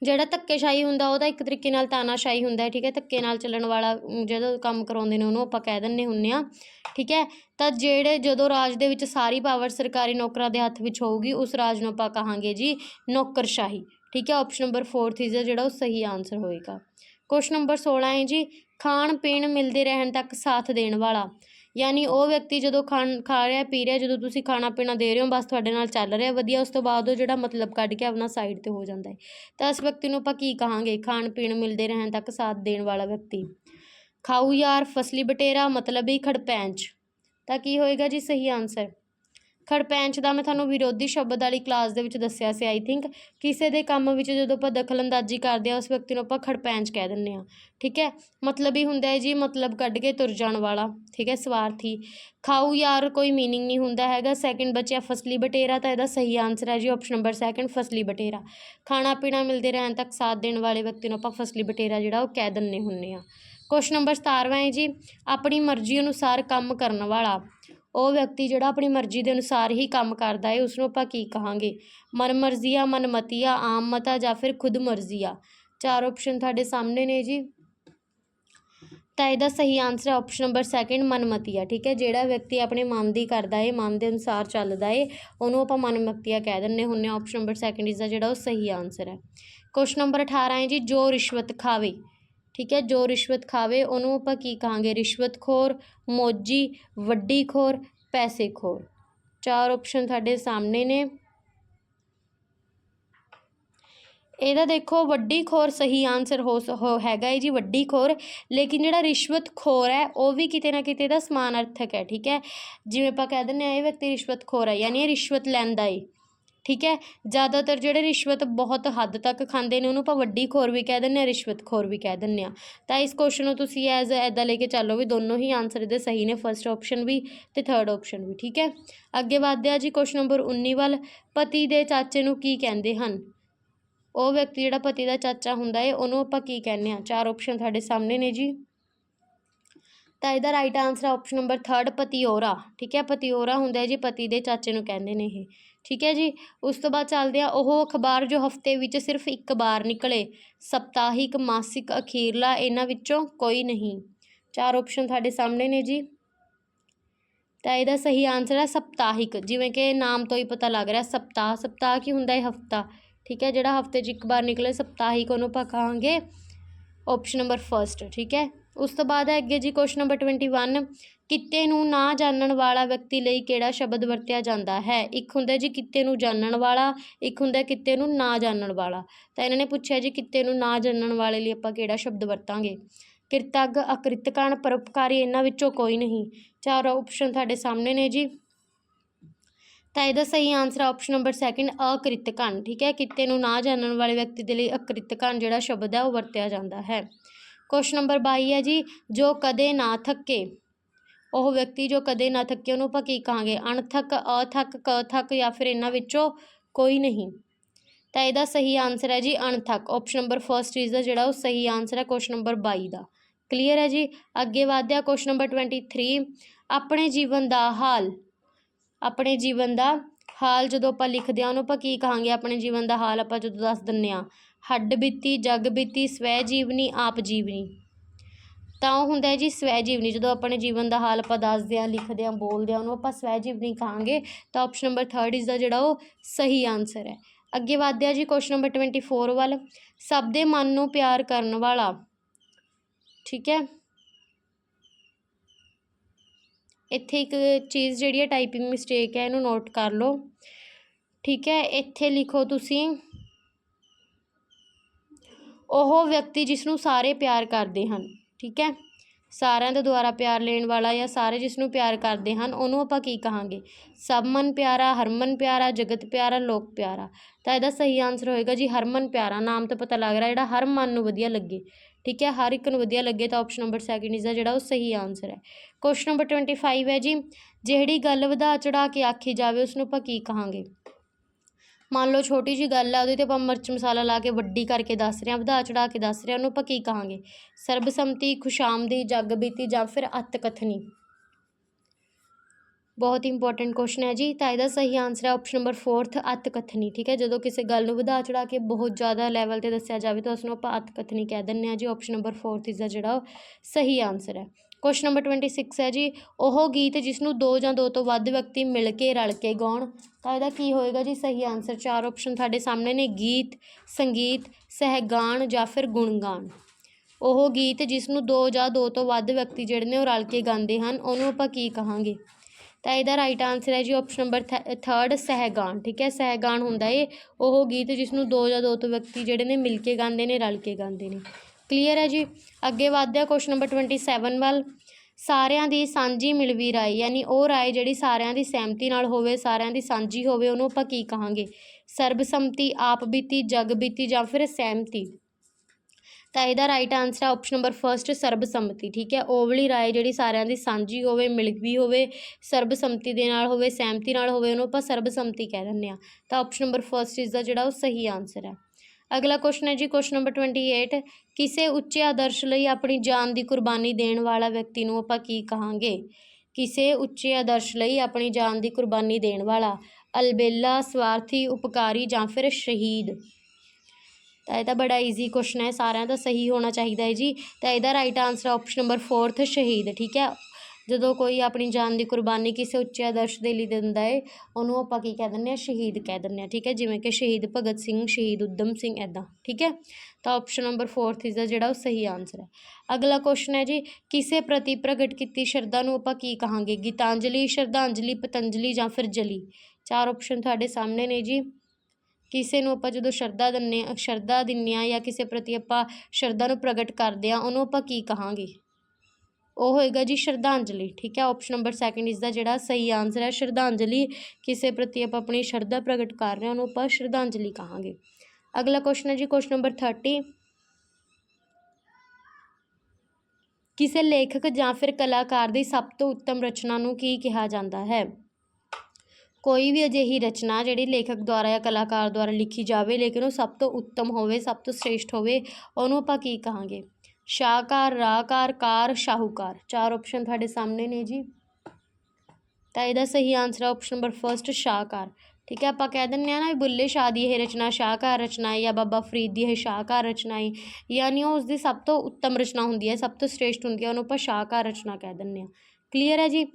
ਜਿਹੜਾ ਧੱਕੇਸ਼ਾਹੀ ਹੁੰਦਾ ਉਹਦਾ ਇੱਕ ਤਰੀਕੇ ਨਾਲ ਤਾਨਾਸ਼ਾਹੀ ਹੁੰਦਾ ਠੀਕ ਹੈ? ਧੱਕੇ ਨਾਲ ਚੱਲਣ ਵਾਲਾ ਜਦੋਂ ਕੰਮ ਕਰਾਉਂਦੇ ਨੇ, ਉਹਨੂੰ ਆਪਾਂ ਕਹਿ ਦਿੰਦੇ ਹੁੰਦੇ ਆ ਠੀਕ ਹੈ? ਤਾਂ ਜਿਹੜੇ, ਜਦੋਂ ਰਾਜ ਦੇ ਵਿੱਚ ਸਾਰੀ ਪਾਵਰ ਸਰਕਾਰੀ ਨੌਕਰਾਂ ਦੇ ਹੱਥ ਵਿੱਚ ਹੋਊਗੀ, ਉਸ ਰਾਜ ਨੂੰ ਆਪਾਂ ਕਹਾਂਗੇ ਜੀ ਨੌਕਰਸ਼ਾਹੀ, ਠੀਕ ਹੈ? ਆਪਸ਼ਨ ਨੰਬਰ 4 ਇਸ ਦਾ ਜਿਹੜਾ ਉਹ ਸਹੀ ਆਨਸਰ ਹੋਏਗਾ। ਕੁਐਸਚਨ ਨੰਬਰ 16 ਹੈ ਜੀ ਖਾਣ ਪੀਣ ਮਿਲਦੇ ਰਹਿਣ ਤੱਕ ਸਾਥ ਦੇਣ ਵਾਲਾ। ਯਾਨੀ ਉਹ ਵਿਅਕਤੀ ਜਦੋਂ ਖਾਣ, ਖਾ ਰਿਹਾ, ਪੀ ਰਿਹਾ, ਜਦੋਂ ਤੁਸੀਂ ਖਾਣਾ ਪੀਣਾ ਦੇ ਰਹੇ ਹੋ, ਬਸ ਤੁਹਾਡੇ ਨਾਲ ਚੱਲ ਰਿਹਾ ਵਧੀਆ, ਉਸ ਤੋਂ ਬਾਅਦ ਉਹ ਜਿਹੜਾ ਮਤਲਬ ਕੱਢ ਕੇ ਆਪਣਾ ਸਾਈਡ ਤੇ ਹੋ ਜਾਂਦਾ ਹੈ। ਤਾਂ ਇਸ ਵਿਅਕਤੀ ਨੂੰ ਆਪਾਂ ਕੀ ਕਹਾਂਗੇ? ਖਾਣ ਪੀਣ ਮਿਲਦੇ ਰਹਿਣ ਤੱਕ ਸਾਥ ਦੇਣ ਵਾਲਾ ਵਿਅਕਤੀ। ਖਾਊ ਯਾਰ, ਫਸਲੀ ਬਟੇਰਾ, ਮਤਲਬ ਮਤਲਬੀ ਖੜਪੈਂਚ। ਤਾਂ ਕੀ ਹੋਏਗਾ ਜੀ? ਸਹੀ ਆਨਸਰ ਖੜਪੈਂਚ ਦਾ ਮੈਂ ਤੁਹਾਨੂੰ ਵਿਰੋਧੀ ਸ਼ਬਦ ਵਾਲੀ ਕਲਾਸ ਦੇ ਵਿੱਚ ਦੱਸਿਆ ਸੀ ਆਈ ਥਿੰਕ ਕਿਸੇ ਦੇ ਕੰਮ ਵਿੱਚ ਜਦੋਂ ਆਪਾਂ ਦਖਲਅੰਦਾਜ਼ੀ ਕਰਦੇ ਆ ਉਸ ਵਿਅਕਤੀ ਨੂੰ ਆਪਾਂ ਖੜਪੈਂਚ ਕਹਿ ਦਿੰਦੇ ਆ ਠੀਕ ਹੈ? ਮਤਲਬ ਹੀ ਹੁੰਦਾ ਹੈ ਜੀ, ਮਤਲਬ ਕੱਢ ਕੇ ਤੁਰ ਜਾਣ ਵਾਲਾ, ਠੀਕ ਹੈ? ਸਵਾਰਥੀ, ਖਾਊ ਯਾਰ ਕੋਈ ਮੀਨਿੰਗ ਨਹੀਂ ਹੁੰਦਾ ਹੈਗਾ ਸੈਕਿੰਡ ਬਚਿਆ ਫਸਲੀ ਬਟੇਰਾ ਤਾਂ ਇਹਦਾ ਸਹੀ ਆਨਸਰ ਹੈ ਜੀ ਆਪਸ਼ਨ ਨੰਬਰ ਸੈਕਿੰਡ ਫਸਲੀ ਬਟੇਰਾ, ਖਾਣਾ ਪੀਣਾ ਮਿਲਦੇ ਰਹਿਣ ਤੱਕ ਸਾਥ ਦੇਣ ਵਾਲੇ ਵਿਅਕਤੀ ਨੂੰ ਆਪਾਂ ਫਸਲੀ ਬਟੇਰਾ ਜਿਹੜਾ ਉਹ ਕਹਿ ਦਿੰਦੇ ਹੁੰਦੇ ਆ ਕੁਐਸਚਨ ਨੰਬਰ 17ਵਾਂ ਹੈ ਜੀ, ਆਪਣੀ ਮਰਜ਼ੀ ਅਨੁਸਾਰ ਕੰਮ ਕਰਨ ਵਾਲਾ ਉਹ ਵਿਅਕਤੀ ਜਿਹੜਾ ਆਪਣੀ ਮਰਜ਼ੀ ਦੇ ਅਨੁਸਾਰ ਹੀ ਕੰਮ ਕਰਦਾ ਹੈ ਉਸ ਨੂੰ ਆਪਾਂ ਕੀ ਕਹਾਂਗੇ? ਮਨਮਰਜ਼ੀਆ ਮਨਮਤੀਆ ਆਮ ਮਤਾ ਜਾਂ ਫਿਰ ਖੁਦ ਆ? ਚਾਰ ਆਪਸ਼ਨ ਤੁਹਾਡੇ ਸਾਹਮਣੇ ਨੇ ਜੀ। ਤਾਂ ਇਹਦਾ ਸਹੀ ਆਨਸਰ ਹੈ ਆਪਸ਼ਨ ਨੰਬਰ ਸੈਕਿੰਡ ਮਨਮਤੀਆ ਠੀਕ ਹੈ? ਜਿਹੜਾ ਵਿਅਕਤੀ ਆਪਣੇ ਮਨ ਦੀ ਕਰਦਾ ਹੈ ਮਨ ਦੇ ਅਨੁਸਾਰ ਚੱਲਦਾ ਹੈ ਉਹਨੂੰ ਆਪਾਂ ਮਨਮਤੀਆ ਕਹਿ ਦਿੰਦੇ ਹੁੰਦੇ ਹਾਂ। ਆਪਸ਼ਨ ਨੰਬਰ ਸੈਕਿੰਡ ਇਸ ਦਾ ਜਿਹੜਾ ਉਹ ਸਹੀ ਆਨਸਰ ਹੈ। ਕੁਐਸਚਨ ਨੰਬਰ 18 ਹੈ ਜੀ, ਜੋ ਰਿਸ਼ਵਤ ਖਾਵੇ। ਠੀਕ ਹੈ, ਜੋ ਰਿਸ਼ਵਤ ਖਾਵੇ ਉਹਨੂੰ ਆਪਾਂ ਕੀ ਕਹਾਂਗੇ? ਰਿਸ਼ਵਤਖੋਰ ਮੋਜੀ, ਵੱਡੀ ਖੋਰ, ਪੈਸੇ ਖੋਰ। ਚਾਰ ਆਪਸ਼ਨ ਤੁਹਾਡੇ ਸਾਹਮਣੇ ਨੇ। ਇਹਦਾ ਦੇਖੋ, ਵੱਡੀ ਖੋਰ ਸਹੀ ਆਨਸਰ ਹੋ ਸ- ਹੋ ਹੈਗਾ ਹੈ ਜੀ, ਵੱਡੀ ਖੋਰ। ਲੇਕਿਨ ਜਿਹੜਾ ਰਿਸ਼ਵਤ ਖੋਰ ਹੈ, ਉਹ ਵੀ ਕਿਤੇ ਨਾ ਕਿਤੇ ਦਾ ਸਮਾਨ ਅਰਥਕ ਹੈ, ਠੀਕ ਹੈ? ਜਿਵੇਂ ਆਪਾਂ ਕਹਿ ਦਿੰਦੇ ਆ ਇਹ ਵਿਅਕਤੀ ਰਿਸ਼ਵਤ ਖੋਰ ਹੈ, ਯਾਨੀ ਇਹ ਰਿਸ਼ਵਤ ਲੈਂਦਾ ਏ। ਠੀਕ ਹੈ? ਜ਼ਿਆਦਾਤਰ ਜਿਹੜੇ ਰਿਸ਼ਵਤ ਬਹੁਤ ਹੱਦ ਤੱਕ ਖਾਂਦੇ ਨੇ, ਉਹਨੂੰ ਆਪਾਂ ਵੱਡੀ ਖੋਰ ਵੀ ਕਹਿ ਦਿੰਦੇ ਆ ਰਿਸ਼ਵਤ ਖੋਰ ਵੀ ਕਹਿ ਦਿੰਦੇ ਆ ਤਾਂ ਇਸ ਕੁਐਸਚਨ ਨੂੰ ਤੁਸੀਂ ਐਜ਼ ਐਦਾਂ ਲੈ ਕੇ ਚੱਲੋ ਵੀ ਦੋਨੋਂ ਹੀ ਆਨਸਰ ਇਹਦੇ ਸਹੀ ਨੇ ਫਰਸਟ ਆਪਸ਼ਨ ਵੀ ਤੇ ਥਰਡ ਆਪਸ਼ਨ ਵੀ, ਠੀਕ ਹੈ? ਅੱਗੇ ਵਧਦੇ ਆ ਜੀ ਕੁਐਸਚਨ ਨੰਬਰ 19 ਵੱਲ। ਪਤੀ ਦੇ ਚਾਚੇ ਨੂੰ ਕੀ ਕਹਿੰਦੇ ਹਨ? ਉਹ ਵਿਅਕਤੀ ਜਿਹੜਾ ਪਤੀ ਦਾ ਚਾਚਾ ਹੁੰਦਾ ਹੈ, ਉਹਨੂੰ ਆਪਾਂ ਕੀ ਕਹਿੰਦੇ ਆ ਚਾਰ ਆਪਸ਼ਨ ਤੁਹਾਡੇ ਸਾਹਮਣੇ ਨੇ ਜੀ। ਤਾਂ ਇਹਦਾ ਰਾਈਟ ਆਨਸਰ ਆਪਸ਼ਨ ਨੰਬਰ 3 ਪਤੀਓਰਾ, ਠੀਕ ਹੈ? ਪਤੀਓਰਾ ਹੁੰਦਾ ਹੈ ਜੀ, ਪਤੀ ਦੇ ਚਾਚੇ ਨੂੰ ਕਹਿੰਦੇ ਨੇ ਇਹ। ਠੀਕ ਹੈ ਜੀ? ਉਸ ਤੋਂ ਬਾਅਦ ਚੱਲਦੇ ਆ ਉਹ ਅਖਬਾਰ ਜੋ ਹਫ਼ਤੇ ਵਿੱਚ ਸਿਰਫ ਇੱਕ ਵਾਰ ਨਿਕਲੇ, ਸਪਤਾਹਿਕ ਮਾਸਿਕ ਅਖੀਰਲਾ, ਇਹਨਾਂ ਵਿੱਚੋਂ ਕੋਈ ਨਹੀਂ। ਚਾਰ ਆਪਸ਼ਨ ਤੁਹਾਡੇ ਸਾਹਮਣੇ ਨੇ ਜੀ। ਤਾਂ ਇਹਦਾ ਸਹੀ ਆਨਸਰ ਹੈ ਸਪਤਾਹਿਕ, ਜਿਵੇਂ ਕਿ ਨਾਮ ਤੋਂ ਹੀ ਪਤਾ ਲੱਗ ਰਿਹਾ, ਸਪਤਾਹ ਸਪਤਾਹ ਕੀ ਹੁੰਦਾ ਹੈ? ਹਫਤਾ। ਠੀਕ ਹੈ, ਜਿਹੜਾ ਹਫ਼ਤੇ 'ਚ ਇੱਕ ਵਾਰ ਨਿਕਲੇ, ਸਪਤਾਹਿਕ ਉਹਨੂੰ ਆਪਾਂ ਕਹਾਂਗੇ ਆਪਸ਼ਨ ਨੰਬਰ ਫਰਸਟ ਠੀਕ ਹੈ? ਉਸ ਤੋਂ ਬਾਅਦ ਹੈ ਅੱਗੇ ਜੀ ਕੁਐਸਚਨ ਨੰਬਰ 21 ਕਿੱਤੇ ਨੂੰ ਨਾ ਜਾਣਨ ਵਾਲਾ ਵਿਅਕਤੀ ਲਈ ਕਿਹੜਾ ਸ਼ਬਦ ਵਰਤਿਆ ਜਾਂਦਾ ਹੈ? ਇੱਕ ਹੁੰਦਾ ਜੀ ਕਿੱਤੇ ਨੂੰ ਜਾਣਨ ਵਾਲਾ, ਇੱਕ ਹੁੰਦਾ ਕਿੱਤੇ ਨੂੰ ਨਾ ਜਾਣਨ ਵਾਲਾ। ਤਾਂ ਇਹਨਾਂ ਨੇ ਪੁੱਛਿਆ ਜੀ ਕਿੱਤੇ ਨੂੰ ਨਾ ਜਾਣਨ ਵਾਲੇ ਲਈ ਆਪਾਂ ਕਿਹੜਾ ਸ਼ਬਦ ਵਰਤਾਂਗੇ? ਕਿਰਤੱਗ ਅਕ੍ਰਿਤਕਾਨ ਪਰਉਪਕਾਰੀ, ਇਹਨਾਂ ਵਿੱਚੋਂ ਕੋਈ ਨਹੀਂ। ਚਾਰ ਆਪਸ਼ਨ ਤੁਹਾਡੇ ਸਾਹਮਣੇ ਨੇ ਜੀ। ਤਾਂ ਇਹਦਾ ਸਹੀ ਆਨਸਰ ਆਪਸ਼ਨ ਨੰਬਰ ਸੈਕਿੰਡ ਅਕ੍ਰਿਤਕਣ। ਠੀਕ ਹੈ, ਕਿੱਤੇ ਨੂੰ ਨਾ ਜਾਣਨ ਵਾਲੇ ਵਿਅਕਤੀ ਦੇ ਲਈ ਅਕ੍ਰਿਤਕਣ ਜਿਹੜਾ ਸ਼ਬਦ ਹੈ ਉਹ ਵਰਤਿਆ ਜਾਂਦਾ ਹੈ। ਕੁਐਸਚਨ ਨੰਬਰ 22 ਹੈ ਜੀ, ਜੋ ਕਦੇ ਨਾ ਥੱਕੇ। ਉਹ ਵਿਅਕਤੀ ਜੋ ਕਦੇ ਨਾ ਥੱਕੇ, ਉਹਨੂੰ ਆਪਾਂ ਕੀ ਕਹਾਂਗੇ? ਅਣਥੱਕ, ਅਥੱਕ, ਕਥੱਕ ਜਾਂ ਫਿਰ ਇਹਨਾਂ ਵਿੱਚੋਂ ਕੋਈ ਨਹੀਂ। ਤਾਂ ਇਹਦਾ ਸਹੀ ਆਨਸਰ ਹੈ ਜੀ, ਅਣਥੱਕ। ਆਪਸ਼ਨ ਨੰਬਰ ਫਰਸਟ ਇਜ਼ ਦਾ ਜਿਹੜਾ ਉਹ ਸਹੀ ਆਨਸਰ ਹੈ ਕੁਐਸਚਨ ਨੰਬਰ 22 ਦਾ। ਕਲੀਅਰ ਹੈ ਜੀ? ਅੱਗੇ ਵਧਦੇ ਆ ਕੁਐਸਚਨ ਨੰਬਰ 23 ਆਪਣੇ ਜੀਵਨ ਦਾ ਹਾਲ। ਆਪਣੇ ਜੀਵਨ ਦਾ ਹਾਲ ਜਦੋਂ ਆਪਾਂ ਲਿਖਦੇ ਆ ਉਹਨੂੰ ਆਪਾਂ ਕੀ ਕਹਾਂਗੇ? ਆਪਣੇ ਜੀਵਨ ਦਾ ਹਾਲ ਆਪਾਂ ਜਦੋਂ ਦੱਸ ਦਿੰਨੇ ਆ ਹੱਡ ਬੀਤੀ, ਜਗ ਬੀਤੀ, ਸਵੈ ਜੀਵਨੀ, ਆਪ ਜੀਵਨੀ। ਤਾਂ ਉਹ ਹੁੰਦਾ ਹੈ ਜੀ ਸਵੈ ਜੀਵਨੀ। ਜਦੋਂ ਆਪਣੇ ਜੀਵਨ ਦਾ ਹਾਲ ਆਪਾਂ ਦੱਸਦੇ ਹਾਂ, ਲਿਖਦੇ ਹਾਂ, ਬੋਲਦੇ ਹਾਂ, ਉਹਨੂੰ ਆਪਾਂ ਸਵੈ ਜੀਵਨੀ ਕਹਾਂਗੇ, ਤਾਂ ਆਪਸ਼ਨ ਨੰਬਰ 3 ਇਸ ਦਾ ਜਿਹੜਾ ਉਹ ਸਹੀ ਆਨਸਰ ਹੈ। ਅੱਗੇ ਵਧਦੇ ਆ ਜੀ ਕੁਐਸਚਨ ਨੰਬਰ 24 ਵੱਲ। ਸਭ ਦੇ ਮਨ ਨੂੰ ਪਿਆਰ ਕਰਨ ਵਾਲਾ, ਠੀਕ ਹੈ? ਇੱਥੇ ਇੱਕ ਚੀਜ਼ ਜਿਹੜੀ ਹੈ ਟਾਈਪਿੰਗ ਮਿਸਟੇਕ ਹੈ, ਇਹਨੂੰ ਨੋਟ ਕਰ ਲਓ। ਠੀਕ ਹੈ, ਇੱਥੇ ਲਿਖੋ ਤੁਸੀਂ ਉਹ ਵਿਅਕਤੀ ਜਿਸ ਨੂੰ ਸਾਰੇ ਪਿਆਰ ਕਰਦੇ ਹਨ, ਠੀਕ ਹੈ? ਸਾਰਿਆਂ ਦੇ ਦੁਆਰਾ ਪਿਆਰ ਲੈਣ ਵਾਲਾ ਜਾਂ ਸਾਰੇ ਜਿਸ ਨੂੰ ਪਿਆਰ ਕਰਦੇ ਹਨ, ਉਹਨੂੰ ਆਪਾਂ ਕੀ ਕਹਾਂਗੇ? ਸਭ ਮਨ ਪਿਆਰਾ ਹਰਮਨ ਪਿਆਰਾ, ਜਗਤ ਪਿਆਰਾ, ਲੋਕ ਪਿਆਰਾ। ਤਾਂ ਇਹਦਾ ਸਹੀ ਆਨਸਰ ਹੋਏਗਾ ਜੀ ਹਰਮਨ ਪਿਆਰਾ। ਨਾਮ ਤੋਂ ਪਤਾ ਲੱਗ ਰਿਹਾ, ਜਿਹੜਾ ਹਰ ਮਨ ਨੂੰ ਵਧੀਆ ਲੱਗੇ, ਠੀਕ ਹੈ? ਹਰ ਇੱਕ ਨੂੰ ਵਧੀਆ ਲੱਗੇ ਤਾਂ option number second is the ਜਿਹੜਾ ਉਹ ਸਹੀ ਆਨਸਰ ਹੈ। ਕੁਐਸਚਨ ਨੰਬਰ 25 ਹੈ ਜੀ। ਜਿਹੜੀ ਗੱਲ ਵਧਾ ਚੜਾ ਕੇ ਆਖੀ ਜਾਵੇ ਉਸ ਨੂੰ ਆਪਾਂ ਕੀ ਕਹਾਂਗੇ? ਮੰਨ ਲਓ ਛੋਟੀ ਜੀ ਗੱਲ ਆ, ਉਹਦੇ ਤੇ ਆਪਾਂ ਮਿਰਚ ਮਸਾਲਾ ਲਾ ਕੇ ਵੱਡੀ ਕਰਕੇ ਦੱਸ ਰਹੇ ਹਾਂ, ਵਧਾ ਚੜਾ ਕੇ ਦੱਸ ਰਹੇ ਹਾਂ, ਉਹਨੂੰ ਆਪਾਂ ਕੀ ਕਹਾਂਗੇ? ਸਰਬਸੰਮਤੀ ਖੁਸ਼ਾਮਦੀ ਜੱਗ ਬੀਤੀ ਜਾਂ ਫਿਰ ਅਤ ਕਥਨੀ। ਬਹੁਤ ਇੰਪੋਰਟੈਂਟ ਕੁਐਸਚਨ ਹੈ ਜੀ। ਤਾਂ ਇਹਦਾ ਸਹੀ ਆਨਸਰ ਹੈ ਆਪਸ਼ਨ ਨੰਬਰ 4th ਅਤ ਕਥਨੀ, ਠੀਕ ਹੈ? ਜਦੋਂ ਕਿਸੇ ਗੱਲ ਨੂੰ ਵਧਾ ਚੜਾ ਕੇ ਬਹੁਤ ਜ਼ਿਆਦਾ ਲੈਵਲ ਤੇ ਦੱਸਿਆ ਜਾਵੇ ਤਾਂ ਉਸ ਨੂੰ ਆਪਾਂ ਅਤ ਕਥਨੀ ਕਹਿ ਦਿੰਦੇ ਹਾਂ ਜੀ। ਆਪਸ਼ਨ ਨੰਬਰ 4th ਇਸ ਦਾ ਜਿਹੜਾ ਉਹ ਸਹੀ ਆਨਸਰ ਹੈ। ਕੁਐਸਚਨ ਨੰਬਰ 26 ਹੈ ਜੀ। ਉਹ ਗੀਤ ਜਿਸ ਨੂੰ ਦੋ ਜਾਂ ਦੋ ਤੋਂ ਵੱਧ ਵਿਅਕਤੀ ਮਿਲ ਕੇ ਰਲ ਕੇ ਗਾਉਣ। ਤਾਂ ਇਹਦਾ ਕੀ ਹੋਏਗਾ ਜੀ? ਸਹੀ ਆਨਸਰ ਚਾਰ ਆਪਸ਼ਨ ਤੁਹਾਡੇ ਸਾਹਮਣੇ ਨੇ। ਗੀਤ, ਸੰਗੀਤ, ਸਹਿਗਾਨ ਜਾਂ ਫਿਰ ਗੁਣਗਾਨ। ਉਹ ਗੀਤ ਜਿਸ ਨੂੰ ਦੋ ਜਾਂ ਦੋ ਤੋਂ ਵੱਧ ਵਿਅਕਤੀ ਜਿਹੜੇ ਨੇ ਉਹ ਰਲ ਕੇ ਗਾਉਂਦੇ ਹਨ, ਉਹਨੂੰ ਆਪਾਂ ਕੀ ਕਹਾਂਗੇ? ਤਾਂ ਇਹਦਾ ਰਾਈਟ ਆਨਸਰ ਹੈ ਜੀ ਆਪਸ਼ਨ ਨੰਬਰ 3 ਸਹਿਗਾਨ, ਠੀਕ ਹੈ? ਸਹਿਗਾਨ ਹੁੰਦਾ ਏ ਉਹ ਗੀਤ ਜਿਸ ਨੂੰ ਦੋ ਜਾਂ ਦੋ ਤੋਂ ਵਿਅਕਤੀ ਜਿਹੜੇ ਨੇ ਮਿਲ ਕੇ ਗਾਉਂਦੇ ਨੇ, ਰਲ ਕੇ ਗਾਉਂਦੇ ਨੇ। ਕਲੀਅਰ ਹੈ ਜੀ? ਅੱਗੇ ਵਧਦੇ ਆ ਕੁਐਸਚਨ ਨੰਬਰ 27 ਵੱਲ। ਸਾਰਿਆਂ ਦੀ ਸਾਂਝੀ ਮਿਲਵੀ ਰਾਏ, ਯਾਨੀ ਉਹ ਰਾਏ ਜਿਹੜੀ ਸਾਰਿਆਂ ਦੀ ਸਹਿਮਤੀ ਨਾਲ ਹੋਵੇ, ਸਾਰਿਆਂ ਦੀ ਸਾਂਝੀ ਹੋਵੇ, ਉਹਨੂੰ ਆਪਾਂ ਕੀ ਕਹਾਂਗੇ? ਸਰਬਸੰਮਤੀ, ਆਪ ਬੀਤੀ, ਜਗ ਬੀਤੀ ਜਾਂ ਫਿਰ ਸਹਿਮਤੀ? ਤਾਂ ਇਹਦਾ ਰਾਈਟ ਆਨਸਰ ਹੈ ਆਪਸ਼ਨ ਨੰਬਰ ਫਰਸਟ ਸਰਬਸੰਮਤੀ, ਠੀਕ ਹੈ? ਉਹ ਵਾਲੀ ਰਾਏ ਜਿਹੜੀ ਸਾਰਿਆਂ ਦੀ ਸਾਂਝੀ ਹੋਵੇ, ਮਿਲਵੀ ਹੋਵੇ, ਸਰਬਸੰਮਤੀ ਦੇ ਨਾਲ ਹੋਵੇ, ਸਹਿਮਤੀ ਨਾਲ ਹੋਵੇ, ਉਹਨੂੰ ਆਪਾਂ ਸਰਬਸੰਮਤੀ ਕਹਿ ਦਿੰਦੇ ਆ ਤਾਂ ਆਪਸ਼ਨ ਨੰਬਰ ਫਰਸਟ ਇਸ ਦਾ ਜਿਹੜਾ ਉਹ ਸਹੀ ਆਨਸਰ ਹੈ। ਅਗਲਾ ਕੁਐਸਚਨ ਹੈ ਜੀ ਕੁਐਸਚਨ ਨੰਬਰ 28 ਕਿਸੇ ਉੱਚੇ ਆਦਰਸ਼ ਲਈ ਆਪਣੀ ਜਾਨ ਦੀ ਕੁਰਬਾਨੀ ਦੇਣ ਵਾਲਾ ਵਿਅਕਤੀ ਨੂੰ ਆਪਾਂ ਕੀ ਕਹਾਂਗੇ? ਕਿਸੇ ਉੱਚੇ ਆਦਰਸ਼ ਲਈ ਆਪਣੀ ਜਾਨ ਦੀ ਕੁਰਬਾਨੀ ਦੇਣ ਵਾਲਾ, ਅਲਬੇਲਾ, ਸਵਾਰਥੀ, ਉਪਕਾਰੀ ਜਾਂ ਫਿਰ ਸ਼ਹੀਦ? ਤਾਂ ਇਹ ਤਾਂ ਬੜਾ ਈਜ਼ੀ ਕੁਐਸਚਨ ਹੈ, ਸਾਰਿਆਂ ਦਾ ਸਹੀ ਹੋਣਾ ਚਾਹੀਦਾ ਹੈ ਜੀ। ਤਾਂ ਇਹਦਾ right answer option number 4th ਸ਼ਹੀਦ, ਠੀਕ ਹੈ? ਜਦੋਂ ਕੋਈ ਆਪਣੀ ਜਾਨ ਦੀ ਕੁਰਬਾਨੀ ਕਿਸੇ ਉੱਚੇ ਆਦਰਸ਼ ਦੇ ਲਈ ਦਿੰਦਾ ਹੈ ਉਹਨੂੰ ਆਪਾਂ ਕੀ ਕਹਿ ਦਿੰਦੇ ਹਾਂ? ਸ਼ਹੀਦ ਕਹਿ ਦਿੰਦੇ ਹਾਂ, ਠੀਕ ਹੈ? ਜਿਵੇਂ ਕਿ ਸ਼ਹੀਦ ਭਗਤ ਸਿੰਘ, ਸ਼ਹੀਦ ਊਧਮ ਸਿੰਘ ਐਦਾਂ ਠੀਕ ਹੈ? ਤਾਂ ਆਪਸ਼ਨ ਨੰਬਰ 4th ਇਸ ਦਾ ਜਿਹੜਾ ਉਹ ਸਹੀ ਆਨਸਰ ਹੈ। ਅਗਲਾ ਕੁਐਸਚਨ ਹੈ ਜੀ, ਕਿਸੇ ਪ੍ਰਤੀ ਪ੍ਰਗਟ ਕੀਤੀ ਸ਼ਰਧਾ ਨੂੰ ਆਪਾਂ ਕੀ ਕਹਾਂਗੇ? ਗੀਤਾਂਜਲੀ, ਸ਼ਰਧਾਂਜਲੀ, ਪਤੰਜਲੀ ਜਾਂ ਫਿਰ ਜਲੀ? ਚਾਰ ਆਪਸ਼ਨ ਤੁਹਾਡੇ ਸਾਹਮਣੇ ਨੇ ਜੀ। ਕਿਸੇ ਨੂੰ ਆਪਾਂ ਜਦੋਂ ਸ਼ਰਧਾ ਦਿੰਨੇ ਸ਼ਰਧਾ ਦਿੰਨੇ ਆ ਜਾਂ ਕਿਸੇ ਪ੍ਰਤੀ ਆਪਾਂ ਸ਼ਰਧਾ ਨੂੰ ਪ੍ਰਗਟ ਕਰਦੇ ਆ ਉਹਨੂੰ ਆਪਾਂ ਕੀ ਕਹਾਂਗੇ? ਉਹ ਹੋਏਗਾ ਜੀ ਸ਼ਰਧਾਂਜਲੀ, ਠੀਕ ਹੈ? ਆਪਸ਼ਨ ਨੰਬਰ ਸੈਕੰਡ ਇਸ ਦਾ ਜਿਹੜਾ ਸਹੀ ਆਨਸਰ ਹੈ, ਸ਼ਰਧਾਂਜਲੀ। ਕਿਸੇ ਪ੍ਰਤੀ ਆਪਾਂ ਆਪਣੀ ਸ਼ਰਧਾ ਪ੍ਰਗਟ ਕਰ ਰਹੇ ਹਾਂ, ਉਹਨੂੰ ਆਪਾਂ ਸ਼ਰਧਾਂਜਲੀ ਕਹਾਂਗੇ। ਅਗਲਾ ਕੁਐਸਚਨ ਹੈ ਜੀ ਕੁਐਸਚਨ ਨੰਬਰ 30 ਕਿਸੇ ਲੇਖਕ ਜਾਂ ਫਿਰ ਕਲਾਕਾਰ ਦੀ ਸਭ ਤੋਂ ਉੱਤਮ ਰਚਨਾ ਨੂੰ ਕੀ ਕਿਹਾ ਜਾਂਦਾ ਹੈ? ਕੋਈ ਵੀ ਅਜਿਹੀ ਰਚਨਾ ਜਿਹੜੀ ਲੇਖਕ ਦੁਆਰਾ ਜਾਂ ਕਲਾਕਾਰ ਦੁਆਰਾ ਲਿਖੀ ਜਾਵੇ, ਲੇਕਿਨ ਉਹ ਸਭ ਤੋਂ ਉੱਤਮ ਹੋਵੇ, ਸਭ ਤੋਂ ਸ੍ਰੇਸ਼ਟ ਹੋਵੇ, ਉਹਨੂੰ ਆਪਾਂ ਕੀ ਕਹਾਂਗੇ? ਸ਼ਾਹਕਾਰ, ਰਾਹਕਾਰ, ਕਾਰ, ਸ਼ਾਹੂਕਾਰ। ਚਾਰ ਆਪਸ਼ਨ ਤੁਹਾਡੇ ਸਾਹਮਣੇ ਨੇ ਜੀ। ਤਾਂ ਇਹਦਾ ਸਹੀ ਆਨਸਰ ਹੈ ਆਪਸ਼ਨ ਨੰਬਰ ਫਰਸਟ ਸ਼ਾਹਕਾਰ। ਠੀਕ ਹੈ, ਆਪਾਂ ਕਹਿ ਦਿੰਦੇ ਆ ਨਾ ਵੀ ਬੁੱਲੇ ਸ਼ਾਹ ਦੀ ਇਹ ਰਚਨਾ ਸ਼ਾਹਕਾਰ ਰਚਨਾ ਹੈ ਜਾਂ ਬਾਬਾ ਫਰੀਦ ਦੀ ਇਹ ਸ਼ਾਹਕਾਰ ਰਚਨਾ ਹੈ ਯਾਨੀ ਉਹ ਉਸਦੀ ਸਭ ਤੋਂ ਉੱਤਮ ਰਚਨਾ ਹੁੰਦੀ ਹੈ, ਸਭ ਤੋਂ ਸ੍ਰੇਸ਼ਟ ਹੁੰਦੀ ਹੈ, ਉਹਨੂੰ ਆਪਾਂ ਸ਼ਾਹਕਾਰ ਰਚਨਾ ਕਹਿ ਦਿੰਦੇ ਆ ਕਲੀਅਰ ਹੈ ਜੀ?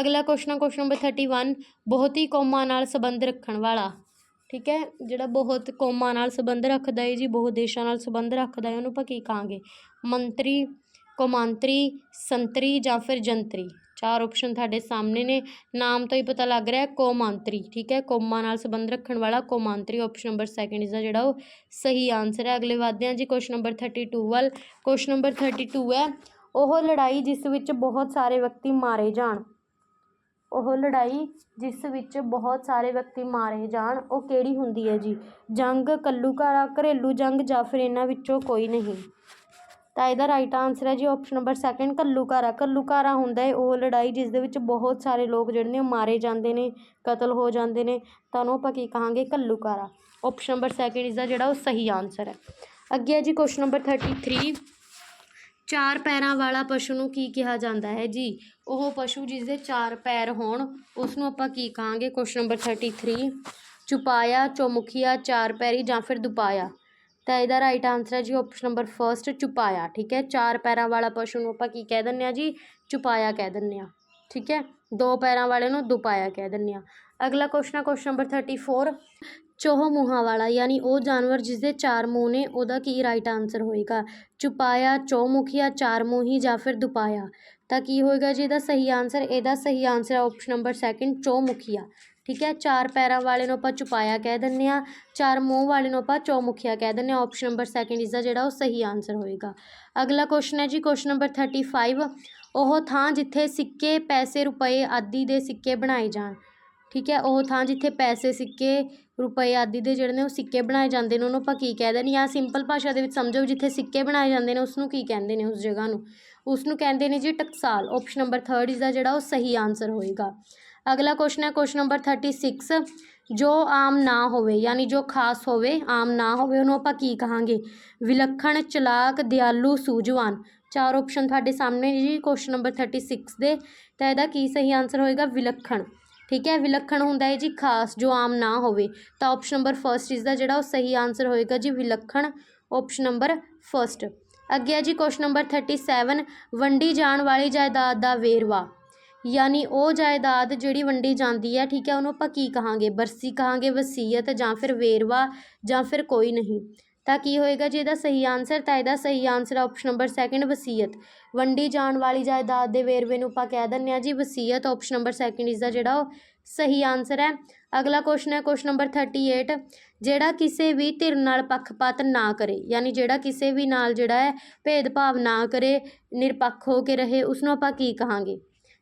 ਅਗਲਾ ਕੁਐਸਚਨ ਕੁਐਸਚਨ ਨੰਬਰ 31 ਬਹੁਤ ਹੀ ਕੌਮਾਂ ਨਾਲ ਸੰਬੰਧ ਰੱਖਣ ਵਾਲਾ। ਠੀਕ ਹੈ? ਜਿਹੜਾ ਬਹੁਤ ਕੌਮਾਂ ਨਾਲ ਸੰਬੰਧ ਰੱਖਦਾ ਹੈ ਜੀ, ਬਹੁਤ ਦੇਸ਼ਾਂ ਨਾਲ ਸੰਬੰਧ ਰੱਖਦਾ ਹੈ ਉਹਨੂੰ ਆਪਾਂ ਕੀ ਕਹਾਂਗੇ? ਮੰਤਰੀ, ਕੌਮਾਂਤਰੀ, ਸੰਤਰੀ ਜਾਂ ਫਿਰ ਜੰਤਰੀ। ਚਾਰ ਆਪਸ਼ਨ ਤੁਹਾਡੇ ਸਾਹਮਣੇ ਨੇ। ਨਾਮ ਤੋਂ ਹੀ ਪਤਾ ਲੱਗ ਰਿਹਾ ਕੌਮਾਂਤਰੀ, ਠੀਕ ਹੈ? ਕੌਮਾਂ ਨਾਲ ਸੰਬੰਧ ਰੱਖਣ ਵਾਲਾ ਕੌਮਾਂਤਰੀ ਆਪਸ਼ਨ ਨੰਬਰ ਸੈਕੰਡ ਇਸ ਦਾ ਜਿਹੜਾ ਉਹ ਸਹੀ ਆਨਸਰ ਹੈ। ਅਗਲੇ ਵਧਦੇ ਹਾਂ ਜੀ ਕੁਐਸਚਨ ਨੰਬਰ 32 ਵੱਲ। ਕੁਐਸਚਨ ਨੰਬਰ 32 ਹੈ, ਉਹ ਲੜਾਈ ਜਿਸ ਵਿੱਚ ਬਹੁਤ ਸਾਰੇ ਵਿਅਕਤੀ ਮਾਰੇ ਜਾਣ। ਉਹ ਲੜਾਈ ਜਿਸ ਵਿੱਚ ਬਹੁਤ ਸਾਰੇ ਵਿਅਕਤੀ ਮਾਰੇ ਜਾਣ, ਉਹ ਕਿਹੜੀ ਹੁੰਦੀ ਹੈ ਜੀ? ਜੰਗ ਕੱਲੂਕਾਰਾ ਘਰੇਲੂ ਜੰਗ ਜਾਂ ਫਿਰ ਇਹਨਾਂ ਵਿੱਚੋਂ ਕੋਈ ਨਹੀਂ? ਤਾਂ ਇਹਦਾ ਰਾਈਟ ਆਨਸਰ ਹੈ ਜੀ ਆਪਸ਼ਨ ਨੰਬਰ ਸੈਕਿੰਡ ਘੱਲੂਘਾਰਾ ਘੱਲੂਘਾਰਾ ਹੁੰਦਾ ਹੈ ਉਹ ਲੜਾਈ ਜਿਸ ਦੇ ਵਿੱਚ ਬਹੁਤ ਸਾਰੇ ਲੋਕ ਜਿਹੜੇ ਨੇ ਉਹ ਮਾਰੇ ਜਾਂਦੇ ਨੇ, ਕਤਲ ਹੋ ਜਾਂਦੇ ਨੇ। ਤਾਂ ਉਹਨੂੰ ਆਪਾਂ ਕੀ ਕਹਾਂਗੇ? ਘੱਲੂਘਾਰਾ ਆਪਸ਼ਨ ਨੰਬਰ ਸੈਕਿੰਡ ਇਸਦਾ ਜਿਹੜਾ ਉਹ ਸਹੀ ਆਨਸਰ ਹੈ। ਅੱਗੇ ਹੈ ਜੀ ਕੁਐਸਚਨ ਨੰਬਰ 33 ਚਾਰ ਪੈਰਾਂ ਵਾਲਾ ਪਸ਼ੂ ਨੂੰ ਕੀ ਕਿਹਾ ਜਾਂਦਾ ਹੈ? ਜੀ, ਉਹ ਪਸ਼ੂ ਜਿਸ ਦੇ ਚਾਰ ਪੈਰ ਹੋਣ ਉਸ ਨੂੰ ਆਪਾਂ ਕੀ ਕਹਾਂਗੇ? ਕੁਐਸਚਨ ਨੰਬਰ 33 ਚੁਪਾਇਆ, ਚੌਮੁਖੀਆ, ਚਾਰ ਪੈਰੀ ਜਾਂ ਫਿਰ ਦੁਪਾਇਆ? ਤਾਂ ਇਹਦਾ ਰਾਈਟ ਆਨਸਰ ਹੈ ਜੀ ਆਪਸ਼ਨ ਨੰਬਰ ਫਰਸਟ ਚੁਪਾਇਆ, ਠੀਕ ਹੈ? ਚਾਰ ਪੈਰਾਂ ਵਾਲਾ ਪਸ਼ੂ ਨੂੰ ਆਪਾਂ ਕੀ ਕਹਿ ਦਿੰਦੇ ਆ ਜੀ? ਚੁਪਾਇਆ ਕਹਿ ਦਿੰਦੇ ਆ ਠੀਕ ਹੈ? ਦੋ ਪੈਰਾਂ ਵਾਲੇ ਨੂੰ ਦੁਪਾਇਆ ਕਹਿ ਦਿੰਦੇ ਆ ਅਗਲਾ ਕੁਐਸਚਨ ਹੈ ਕੁਐਸਚਨ ਨੰਬਰ 34 ਚੋਹ ਮੂੰਹਾਂ ਵਾਲਾ, ਯਾਨੀ ਉਹ ਜਾਨਵਰ ਜਿਸ ਦੇ ਚਾਰ ਮੂੰਹ ਨੇ, ਉਹਦਾ ਕੀ ਰਾਈਟ ਆਨਸਰ ਹੋਏਗਾ? ਚੁਪਾਇਆ ਚੌਮੁਖੀਆ ਚਾਰ ਮੂੰਹੀ ਜਾਂ ਫਿਰ ਦੁਪਾਇਆ? ਤਾਂ ਕੀ ਹੋਏਗਾ ਜੀ ਇਹਦਾ ਸਹੀ ਆਨਸਰ ਇਹਦਾ ਸਹੀ ਆਨਸਰ ਹੈ ਆਪਸ਼ਨ ਨੰਬਰ ਸੈਕੰਡ ਚੌਮੁਖੀਆ ਠੀਕ ਹੈ? ਚਾਰ ਪੈਰਾਂ ਵਾਲੇ ਨੂੰ ਆਪਾਂ ਚੁਪਾਇਆ ਕਹਿ ਦਿੰਦੇ ਆ ਚਾਰ ਮੂੰਹ ਵਾਲੇ ਨੂੰ ਆਪਾਂ ਚੌਮੁਖੀਆ ਕਹਿ ਦਿੰਦੇ ਆ ਆਪਸ਼ਨ ਨੰਬਰ ਸੈਕਿੰਡ ਇਸ ਦਾ ਜਿਹੜਾ ਉਹ ਸਹੀ ਆਨਸਰ ਹੋਏਗਾ। ਅਗਲਾ ਕੁਐਸਚਨ ਹੈ ਜੀ ਕੁਐਸਚਨ ਨੰਬਰ 35 ਉਹ ਥਾਂ ਜਿੱਥੇ ਸਿੱਕੇ, ਪੈਸੇ, ਰੁਪਏ ਆਦਿ ਦੇ ਸਿੱਕੇ ਬਣਾਏ ਜਾਣ। ਠੀਕ ਹੈ, ਉਹ ਥਾਂ ਜਿੱਥੇ ਪੈਸੇ, ਸਿੱਕੇ, ਰੁਪਏ ਆਦਿ ਦੇ ਜਿਹੜੇ ਨੇ ਉਹ ਸਿੱਕੇ ਬਣਾਏ ਜਾਂਦੇ ਨੇ, ਉਹਨੂੰ ਆਪਾਂ ਕੀ ਕਹਿ ਦਿੰਦੇ ਜਾਂ ਸਿੰਪਲ ਭਾਸ਼ਾ ਦੇ ਵਿੱਚ ਸਮਝੋ ਜਿੱਥੇ ਸਿੱਕੇ ਬਣਾਏ ਜਾਂਦੇ ਨੇ ਉਸ ਨੂੰ ਕੀ ਕਹਿੰਦੇ ਨੇ ਉਸ ਜਗ੍ਹਾ ਨੂੰ? ਉਸ ਨੂੰ ਕਹਿੰਦੇ ਨੇ ਜੀ ਟਕਸਾਲ ਆਪਸ਼ਨ ਨੰਬਰ 3 ਇਸ ਦਾ ਜਿਹੜਾ ਉਹ ਸਹੀ ਆਨਸਰ ਹੋਏਗਾ। ਅਗਲਾ ਕੁਐਸਚਨ ਹੈ ਕੁਐਸਚਨ ਨੰਬਰ 36 ਜੋ ਆਮ ਨਾ ਹੋਵੇ, ਯਾਨੀ ਜੋ ਖਾਸ ਹੋਵੇ, ਆਮ ਨਾ ਹੋਵੇ, ਉਹਨੂੰ ਆਪਾਂ ਕੀ ਕਹਾਂਗੇ? ਵਿਲੱਖਣ, ਚਲਾਕ, ਦਿਆਲੂ, ਸੂਝਵਾਨ। ਚਾਰ ਆਪਸ਼ਨ ਤੁਹਾਡੇ ਸਾਹਮਣੇ ਜੀ ਕੁਐਸਚਨ ਨੰਬਰ 36 ਦੇ। ਤਾਂ ਇਹਦਾ ਕੀ ਸਹੀ ਆਨਸਰ ਹੋਏਗਾ? ਵਿਲੱਖਣ। ਠੀਕ ਹੈ, ਵਿਲੱਖਣ ਹੁੰਦਾ ਹੈ ਜੀ, ਖਾਸ ਜੋ ਆਮ ਨਾ ਹੋਵੇ। ਤਾਂ ਆਪਸ਼ਨ ਨੰਬਰ ਫਰਸਟ ਇਸ ਦਾ ਜਿਹੜਾ ਉਹ ਸਹੀ ਆਨਸਰ ਹੋਏਗਾ ਜੀ, ਵਿਲੱਖਣ ਆਪਸ਼ਨ ਨੰਬਰ ਫਰਸਟ ਅੱਗੇ ਹੈ ਜੀ ਕੁਐਸਚਨ ਨੰਬਰ 37 ਵੰਡੀ ਜਾਣ ਵਾਲੀ ਜਾਇਦਾਦ ਦਾ ਵੇਰਵਾ। ਯਾਨੀ ਉਹ ਜਾਇਦਾਦ ਜਿਹੜੀ ਵੰਡੀ ਜਾਂਦੀ ਹੈ, ਠੀਕ ਹੈ, ਉਹਨੂੰ ਆਪਾਂ ਕੀ ਕਹਾਂਗੇ? ਬਰਸੀ ਕਹਾਂਗੇ, ਵਸੀਅਤ ਜਾਂ ਫਿਰ ਵੇਰਵਾ ਜਾਂ ਫਿਰ ਕੋਈ ਨਹੀਂ। ਤਾਂ ਕੀ ਹੋਏਗਾ ਜੀ ਇਹਦਾ ਸਹੀ ਆਨਸਰ ਤਾਂ ਇਹਦਾ ਸਹੀ ਆਨਸਰ ਆਪਸ਼ਨ ਨੰਬਰ ਸੈਕਿੰਡ ਵਸੀਅਤ। ਵੰਡੀ ਜਾਣ ਵਾਲੀ ਜਾਇਦਾਦ ਦੇ ਵੇਰਵੇ ਨੂੰ ਆਪਾਂ ਕਹਿ ਦਿੰਦੇ ਆ ਜੀ ਵਸੀਅਤ ਆਪਸ਼ਨ ਨੰਬਰ ਸੈਕਿੰਡ ਇਸ ਦਾ ਜਿਹੜਾ ਉਹ ਸਹੀ ਆਨਸਰ ਹੈ। ਅਗਲਾ ਕੁਐਸਚਨ ਹੈ ਕੁਐਸਚਨ ਨੰਬਰ 38 ਜਿਹੜਾ ਕਿਸੇ ਵੀ ਧਿਰ ਨਾਲ ਪੱਖਪਾਤ ਨਾ ਕਰੇ, ਯਾਨੀ ਜਿਹੜਾ ਕਿਸੇ ਵੀ ਨਾਲ ਜਿਹੜਾ ਹੈ ਭੇਦਭਾਵ ਨਾ ਕਰੇ, ਨਿਰਪੱਖ ਹੋ ਕੇ ਰਹੇ ਉਸ ਨੂੰ ਆਪਾਂ ਕੀ ਕਹਾਂਗੇ?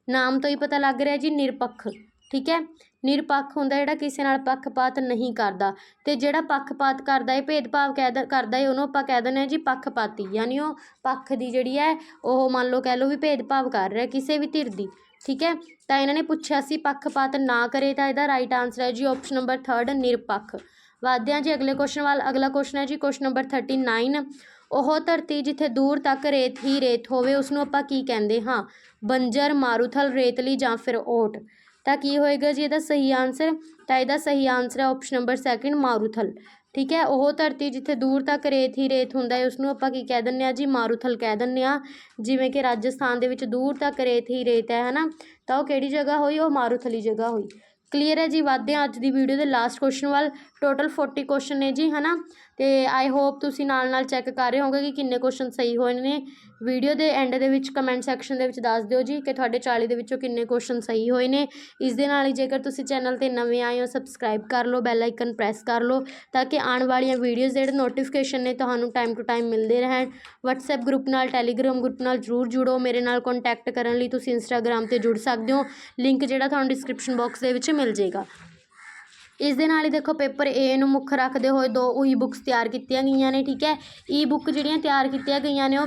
ਨਾਮ ਤੋਂ ਹੀ ਪਤਾ ਲੱਗ ਰਿਹਾ ਜੀ ਨਿਰਪੱਖ, ਠੀਕ ਹੈ? ਨਿਰਪੱਖ ਹੁੰਦਾ, ਜਿਹੜਾ ਕਿਸੇ ਨਾਲ ਪੱਖਪਾਤ ਨਹੀਂ ਕਰਦਾ। ਅਤੇ ਜਿਹੜਾ ਪੱਖਪਾਤ ਕਰਦਾ ਏ, ਭੇਦਭਾਵ ਕਹਿ ਦ- ਕਰਦਾ ਏ, ਉਹਨੂੰ ਆਪਾਂ ਕਹਿ ਦਿੰਦੇ ਹਾਂ ਜੀ ਪੱਖਪਾਤੀ। ਯਾਨੀ ਉਹ ਪੱਖ ਦੀ ਜਿਹੜੀ ਹੈ, ਉਹ ਮੰਨ ਲਓ ਕਹਿ ਲਓ ਵੀ ਭੇਦਭਾਵ ਕਰ ਰਿਹਾ ਕਿਸੇ ਵੀ ਧਿਰ ਦੀ। ਠੀਕ ਹੈ? ਤਾਂ ਇਹਨਾਂ ਨੇ ਪੁੱਛਿਆ ਸੀ, ਪੱਖਪਾਤ ਨਾ ਕਰੇ ਤਾਂ ਇਹਦਾ ਰਾਈਟ ਆਨਸਰ ਹੈ ਜੀ ਆਪਸ਼ਨ ਨੰਬਰ 3 ਨਿਰਪੱਖ। ਵਧਦੇ ਹਾਂ ਜੀ ਅਗਲੇ ਕੁਐਸਚਨ ਵੱਲ, ਅਗਲਾ ਕੁਐਸਚਨ ਹੈ ਜੀ ਕੁਐਸਚਨ ਨੰਬਰ 39 ਉਹ ਧਰਤੀ ਜਿੱਥੇ ਦੂਰ ਤੱਕ ਰੇਤ ਹੀ ਰੇਤ ਹੋਵੇ ਉਸ ਨੂੰ ਆਪਾਂ ਕੀ ਕਹਿੰਦੇ ਹਾਂ? ਬੰਜਰ, ਮਾਰੂਥਲ, ਰੇਤਲੀ ਜਾਂ ਫਿਰ ਓਟ। ਤਾਂ ਕੀ ਹੋਏਗਾ ਜੀ ਇਹਦਾ ਸਹੀ ਆਨਸਰ ਤਾਂ ਇਹਦਾ ਸਹੀ ਆਨਸਰ ਹੈ ਆਪਸ਼ਨ ਨੰਬਰ ਸੈਕਿੰਡ ਮਾਰੂਥਲ। ਠੀਕ ਹੈ, ਉਹ ਧਰਤੀ ਜਿੱਥੇ ਦੂਰ ਤੱਕ ਰੇਤ ਹੀ ਰੇਤ ਹੁੰਦਾ ਹੈ ਉਸ ਨੂੰ ਆਪਾਂ ਕੀ ਕਹਿ ਦਿੰਦੇ ਆ ਜੀ, ਮਾਰੂਥਲ ਕਹਿ ਦਿੰਦੇ ਆ ਜਿਵੇਂ ਕਿ ਰਾਜਸਥਾਨ ਦੇ ਵਿੱਚ ਦੂਰ ਤੱਕ ਰੇਤ ਹੀ ਰੇਤ ਹੈ, ਹਨਾ? ਤਾਂ ਉਹ ਕਿਹੜੀ ਜਗ੍ਹਾ ਹੋਈ? ਉਹ ਮਾਰੂਥਲੀ ਜਗ੍ਹਾ ਹੋਈ। ਕਲੀਅਰ ਹੈ ਜੀ? ਵਧਦੇ ਹਾਂ ਅੱਜ ਦੀ ਵੀਡੀਓ ਦੇ ਲਾਸਟ ਕੁਐਸਚਨ ਵੱਲ। ਟੋਟਲ 40 ਕੁਐਸਚਨ ਨੇ ਜੀ, ਹਨਾ? ਤੇ ਆਈ ਹੋਪ ਤੁਸੀਂ ਨਾਲ ਨਾਲ ਚੈੱਕ ਕਰ ਰਹੇ ਹੋਗੇ ਕਿ ਕਿੰਨੇ ਕੁਐਸਚਨ ਸਹੀ ਹੋਏ ਨੇ। ਵੀਡੀਓ ਦੇ ਐਂਡ ਦੇ ਵਿੱਚ ਕਮੈਂਟ ਸੈਕਸ਼ਨ ਦੇ ਵਿੱਚ ਦੱਸ ਦਿਓ ਜੀ ਕਿ ਤੁਹਾਡੇ 40 ਦੇ ਵਿੱਚੋਂ ਕਿੰਨੇ ਕੁਐਸਚਨ ਸਹੀ ਹੋਏ ਨੇ। ਇਸ ਦੇ ਨਾਲ ਹੀ ਜੇਕਰ ਤੁਸੀਂ ਚੈਨਲ ਤੇ ਨਵੇਂ ਆਏ ਹੋ ਸਬਸਕ੍ਰਾਈਬ ਕਰ ਲਓ ਬੈਲ ਆਈਕਨ ਪ੍ਰੈਸ ਕਰ ਲਓ, ਤਾਂ ਕਿ ਆਉਣ ਵਾਲੀਆਂ ਵੀਡੀਓਜ਼ ਜਿਹੜੇ ਨੋਟੀਫਿਕੇਸ਼ਨ ਨੇ, ਤੁਹਾਨੂੰ ਟਾਈਮ ਟੂ ਟਾਈਮ ਮਿਲਦੇ ਰਹਿਣ। WhatsApp ਗਰੁੱਪ ਨਾਲ, Telegram ਗਰੁੱਪ ਨਾਲ ਜਰੂਰ ਜੁੜੋ। ਮੇਰੇ ਨਾਲ ਕੰਟੈਕਟ ਕਰਨ ਲਈ ਤੁਸੀਂ Instagram ਤੇ ਜੁੜ ਸਕਦੇ ਹੋ। ਲਿੰਕ ਜਿਹੜਾ ਤੁਹਾਨੂੰ ਡਿਸਕ੍ਰਿਪਸ਼ਨ ਬਾਕਸ ਦੇ ਵਿੱਚ ਮਿਲ ਜਾਏਗਾ। ਇਸ ਦੇ ਨਾਲ ਹੀ ਦੇਖੋ ਪੇਪਰ ਏ ਨੂੰ ਮੁੱਖ ਰੱਖਦੇ ਹੋਏ ਦੋ ਈ ਬੁੱਕਸ ਤਿਆਰ ਕੀਤੀਆਂ ਗਈਆਂ ਨੇ, ਠੀਕ ਹੈ? ਈ ਬੁੱਕ ਜਿਹੜੀਆਂ ਤਿਆਰ ਕੀਤੀਆਂ ਗਈਆਂ ਨੇ, ਉਹ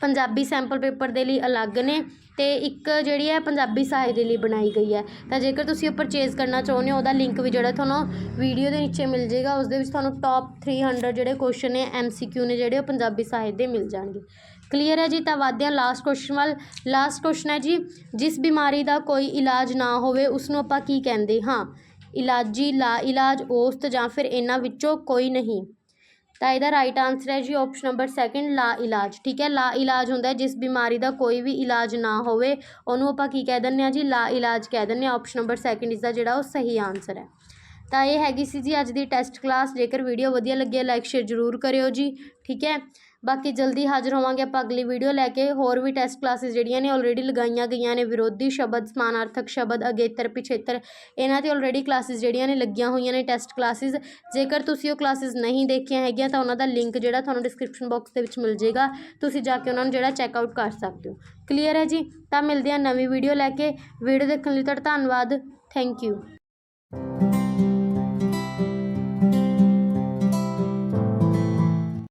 ਪੰਜਾਬੀ ਸੈਂਪਲ ਪੇਪਰ ਦੇ ਲਈ ਅਲੱਗ ਨੇ ਤੇ ਇੱਕ ਜਿਹੜੀ ਹੈ ਪੰਜਾਬੀ ਸਾਹਿਤ ਦੇ ਲਈ ਬਣਾਈ ਗਈ ਹੈ। ਤਾਂ ਜੇਕਰ ਤੁਸੀਂ ਉਹ ਪਰਚੇਜ਼ ਕਰਨਾ ਚਾਹੁੰਦੇ ਹੋ, ਉਹਦਾ ਲਿੰਕ ਵੀ ਜਿਹੜਾ ਤੁਹਾਨੂੰ ਵੀਡੀਓ ਦੇ ਨੀਚੇ ਮਿਲ ਜਾਏਗਾ, ਉਸ ਦੇ ਵਿੱਚ ਤੁਹਾਨੂੰ ਟੌਪ 300 ਜਿਹੜੇ ਕੁਐਸਚਨ ਨੇ ਐਮਸੀਕਿਊ ਨੇ ਜਿਹੜੇ, ਉਹ ਪੰਜਾਬੀ ਸਾਹਿਤ ਦੇ ਮਿਲ ਜਾਣਗੇ। ਕਲੀਅਰ ਹੈ ਜੀ? ਤਾਂ ਵਧਦੇ ਹਾਂ ਲਾਸਟ ਕੁਐਸਚਨ ਵੱਲ। ਲਾਸਟ ਕੁਐਸਚਨ ਹੈ ਜੀ, ਜਿਸ ਬਿਮਾਰੀ ਦਾ ਕੋਈ ਇਲਾਜ ਨਾ ਹੋਵੇ ਉਸ ਨੂੰ ਆਪਾਂ ਕੀ ਕਹਿੰਦੇ ਹਾਂ? ਇਲਾਜੀ, ਲਾ ਇਲਾਜ ਔਸਤ ਜਾਂ ਫਿਰ ਇਹਨਾਂ ਵਿੱਚੋਂ ਕੋਈ ਨਹੀਂ। ਤਾਂ ਇਹਦਾ ਰਾਈਟ ਆਨਸਰ ਹੈ ਜੀ ਆਪਸ਼ਨ ਨੰਬਰ ਸੈਕਿੰਡ ਲਾ ਇਲਾਜ। ਠੀਕ ਹੈ, ਲਾ ਇਲਾਜ ਹੁੰਦਾ ਜਿਸ ਬਿਮਾਰੀ ਦਾ ਕੋਈ ਵੀ ਇਲਾਜ ਨਾ ਹੋਵੇ, ਉਹਨੂੰ ਆਪਾਂ ਕੀ ਕਹਿ ਦਿੰਦੇ ਹਾਂ ਜੀ? ਲਾ ਇਲਾਜ ਕਹਿ ਦਿੰਦੇ ਹਾਂ। ਆਪਸ਼ਨ ਨੰਬਰ ਸੈਕਿੰਡ ਇਸ ਦਾ ਜਿਹੜਾ ਉਹ ਸਹੀ ਆਨਸਰ ਹੈ। ਤਾਂ ਇਹ ਹੈਗੀ ਸੀ ਜੀ ਅੱਜ ਦੀ ਟੈਸਟ ਕਲਾਸ ਜੇਕਰ ਵੀਡੀਓ ਵਧੀਆ ਲੱਗੀ ਲਾਈਕ ਸ਼ੇਅਰ ਜ਼ਰੂਰ ਕਰਿਓ ਜੀ। ਠੀਕ ਹੈ। ਬਾਕੀ ਜਲਦੀ ਹਾਜ਼ਰ ਹੋਵਾਂਗੇ ਆਪਾਂ ਅਗਲੀ ਵੀਡੀਓ ਲੈ ਕੇ। ਹੋਰ ਵੀ ਟੈਸਟ ਕਲਾਸਿਸ ਜਿਹੜੀਆਂ ਨੇ ਆਲਰੇਡੀ ਲਗਾਈਆਂ ਗਈਆਂ ਨੇ। ਵਿਰੋਧੀ ਸ਼ਬਦ, ਸਮਾਨਾਰਥਕ ਸ਼ਬਦ, ਅਗੇਤਰ, ਪਿਛੇਤਰ, ਇਹਨਾਂ ਤੇ ਆਲਰੇਡੀ ਕਲਾਸਿਸ ਜਿਹੜੀਆਂ ਨੇ ਲੱਗੀਆਂ ਹੋਈਆਂ ਨੇ ਟੈਸਟ ਕਲਾਸਿਸ ਜੇਕਰ ਤੁਸੀਂ ਉਹ ਕਲਾਸਿਸ ਨਹੀਂ ਦੇਖੀਆਂ ਹੈਗੀਆਂ ਤਾਂ ਉਹਨਾਂ ਦਾ ਲਿੰਕ ਜਿਹੜਾ ਤੁਹਾਨੂੰ ਡਿਸਕ੍ਰਿਪਸ਼ਨ ਬਾਕਸ ਦੇ ਵਿੱਚ ਮਿਲ ਜਾਏਗਾ। ਤੁਸੀਂ ਜਾ ਕੇ ਉਹਨਾਂ ਨੂੰ ਜਿਹੜਾ ਚੈੱਕ ਆਊਟ ਕਰ ਸਕਦੇ ਹੋ। ਕਲੀਅਰ ਹੈ ਜੀ? ਤਾਂ ਮਿਲਦੇ ਹਾਂ ਨਵੀਂ ਵੀਡੀਓ ਲੈ ਕੇ। ਵੀਡੀਓ ਦੇਖਣ ਲਈ ਤੁਹਾਡਾ ਧੰਨਵਾਦ। Thank you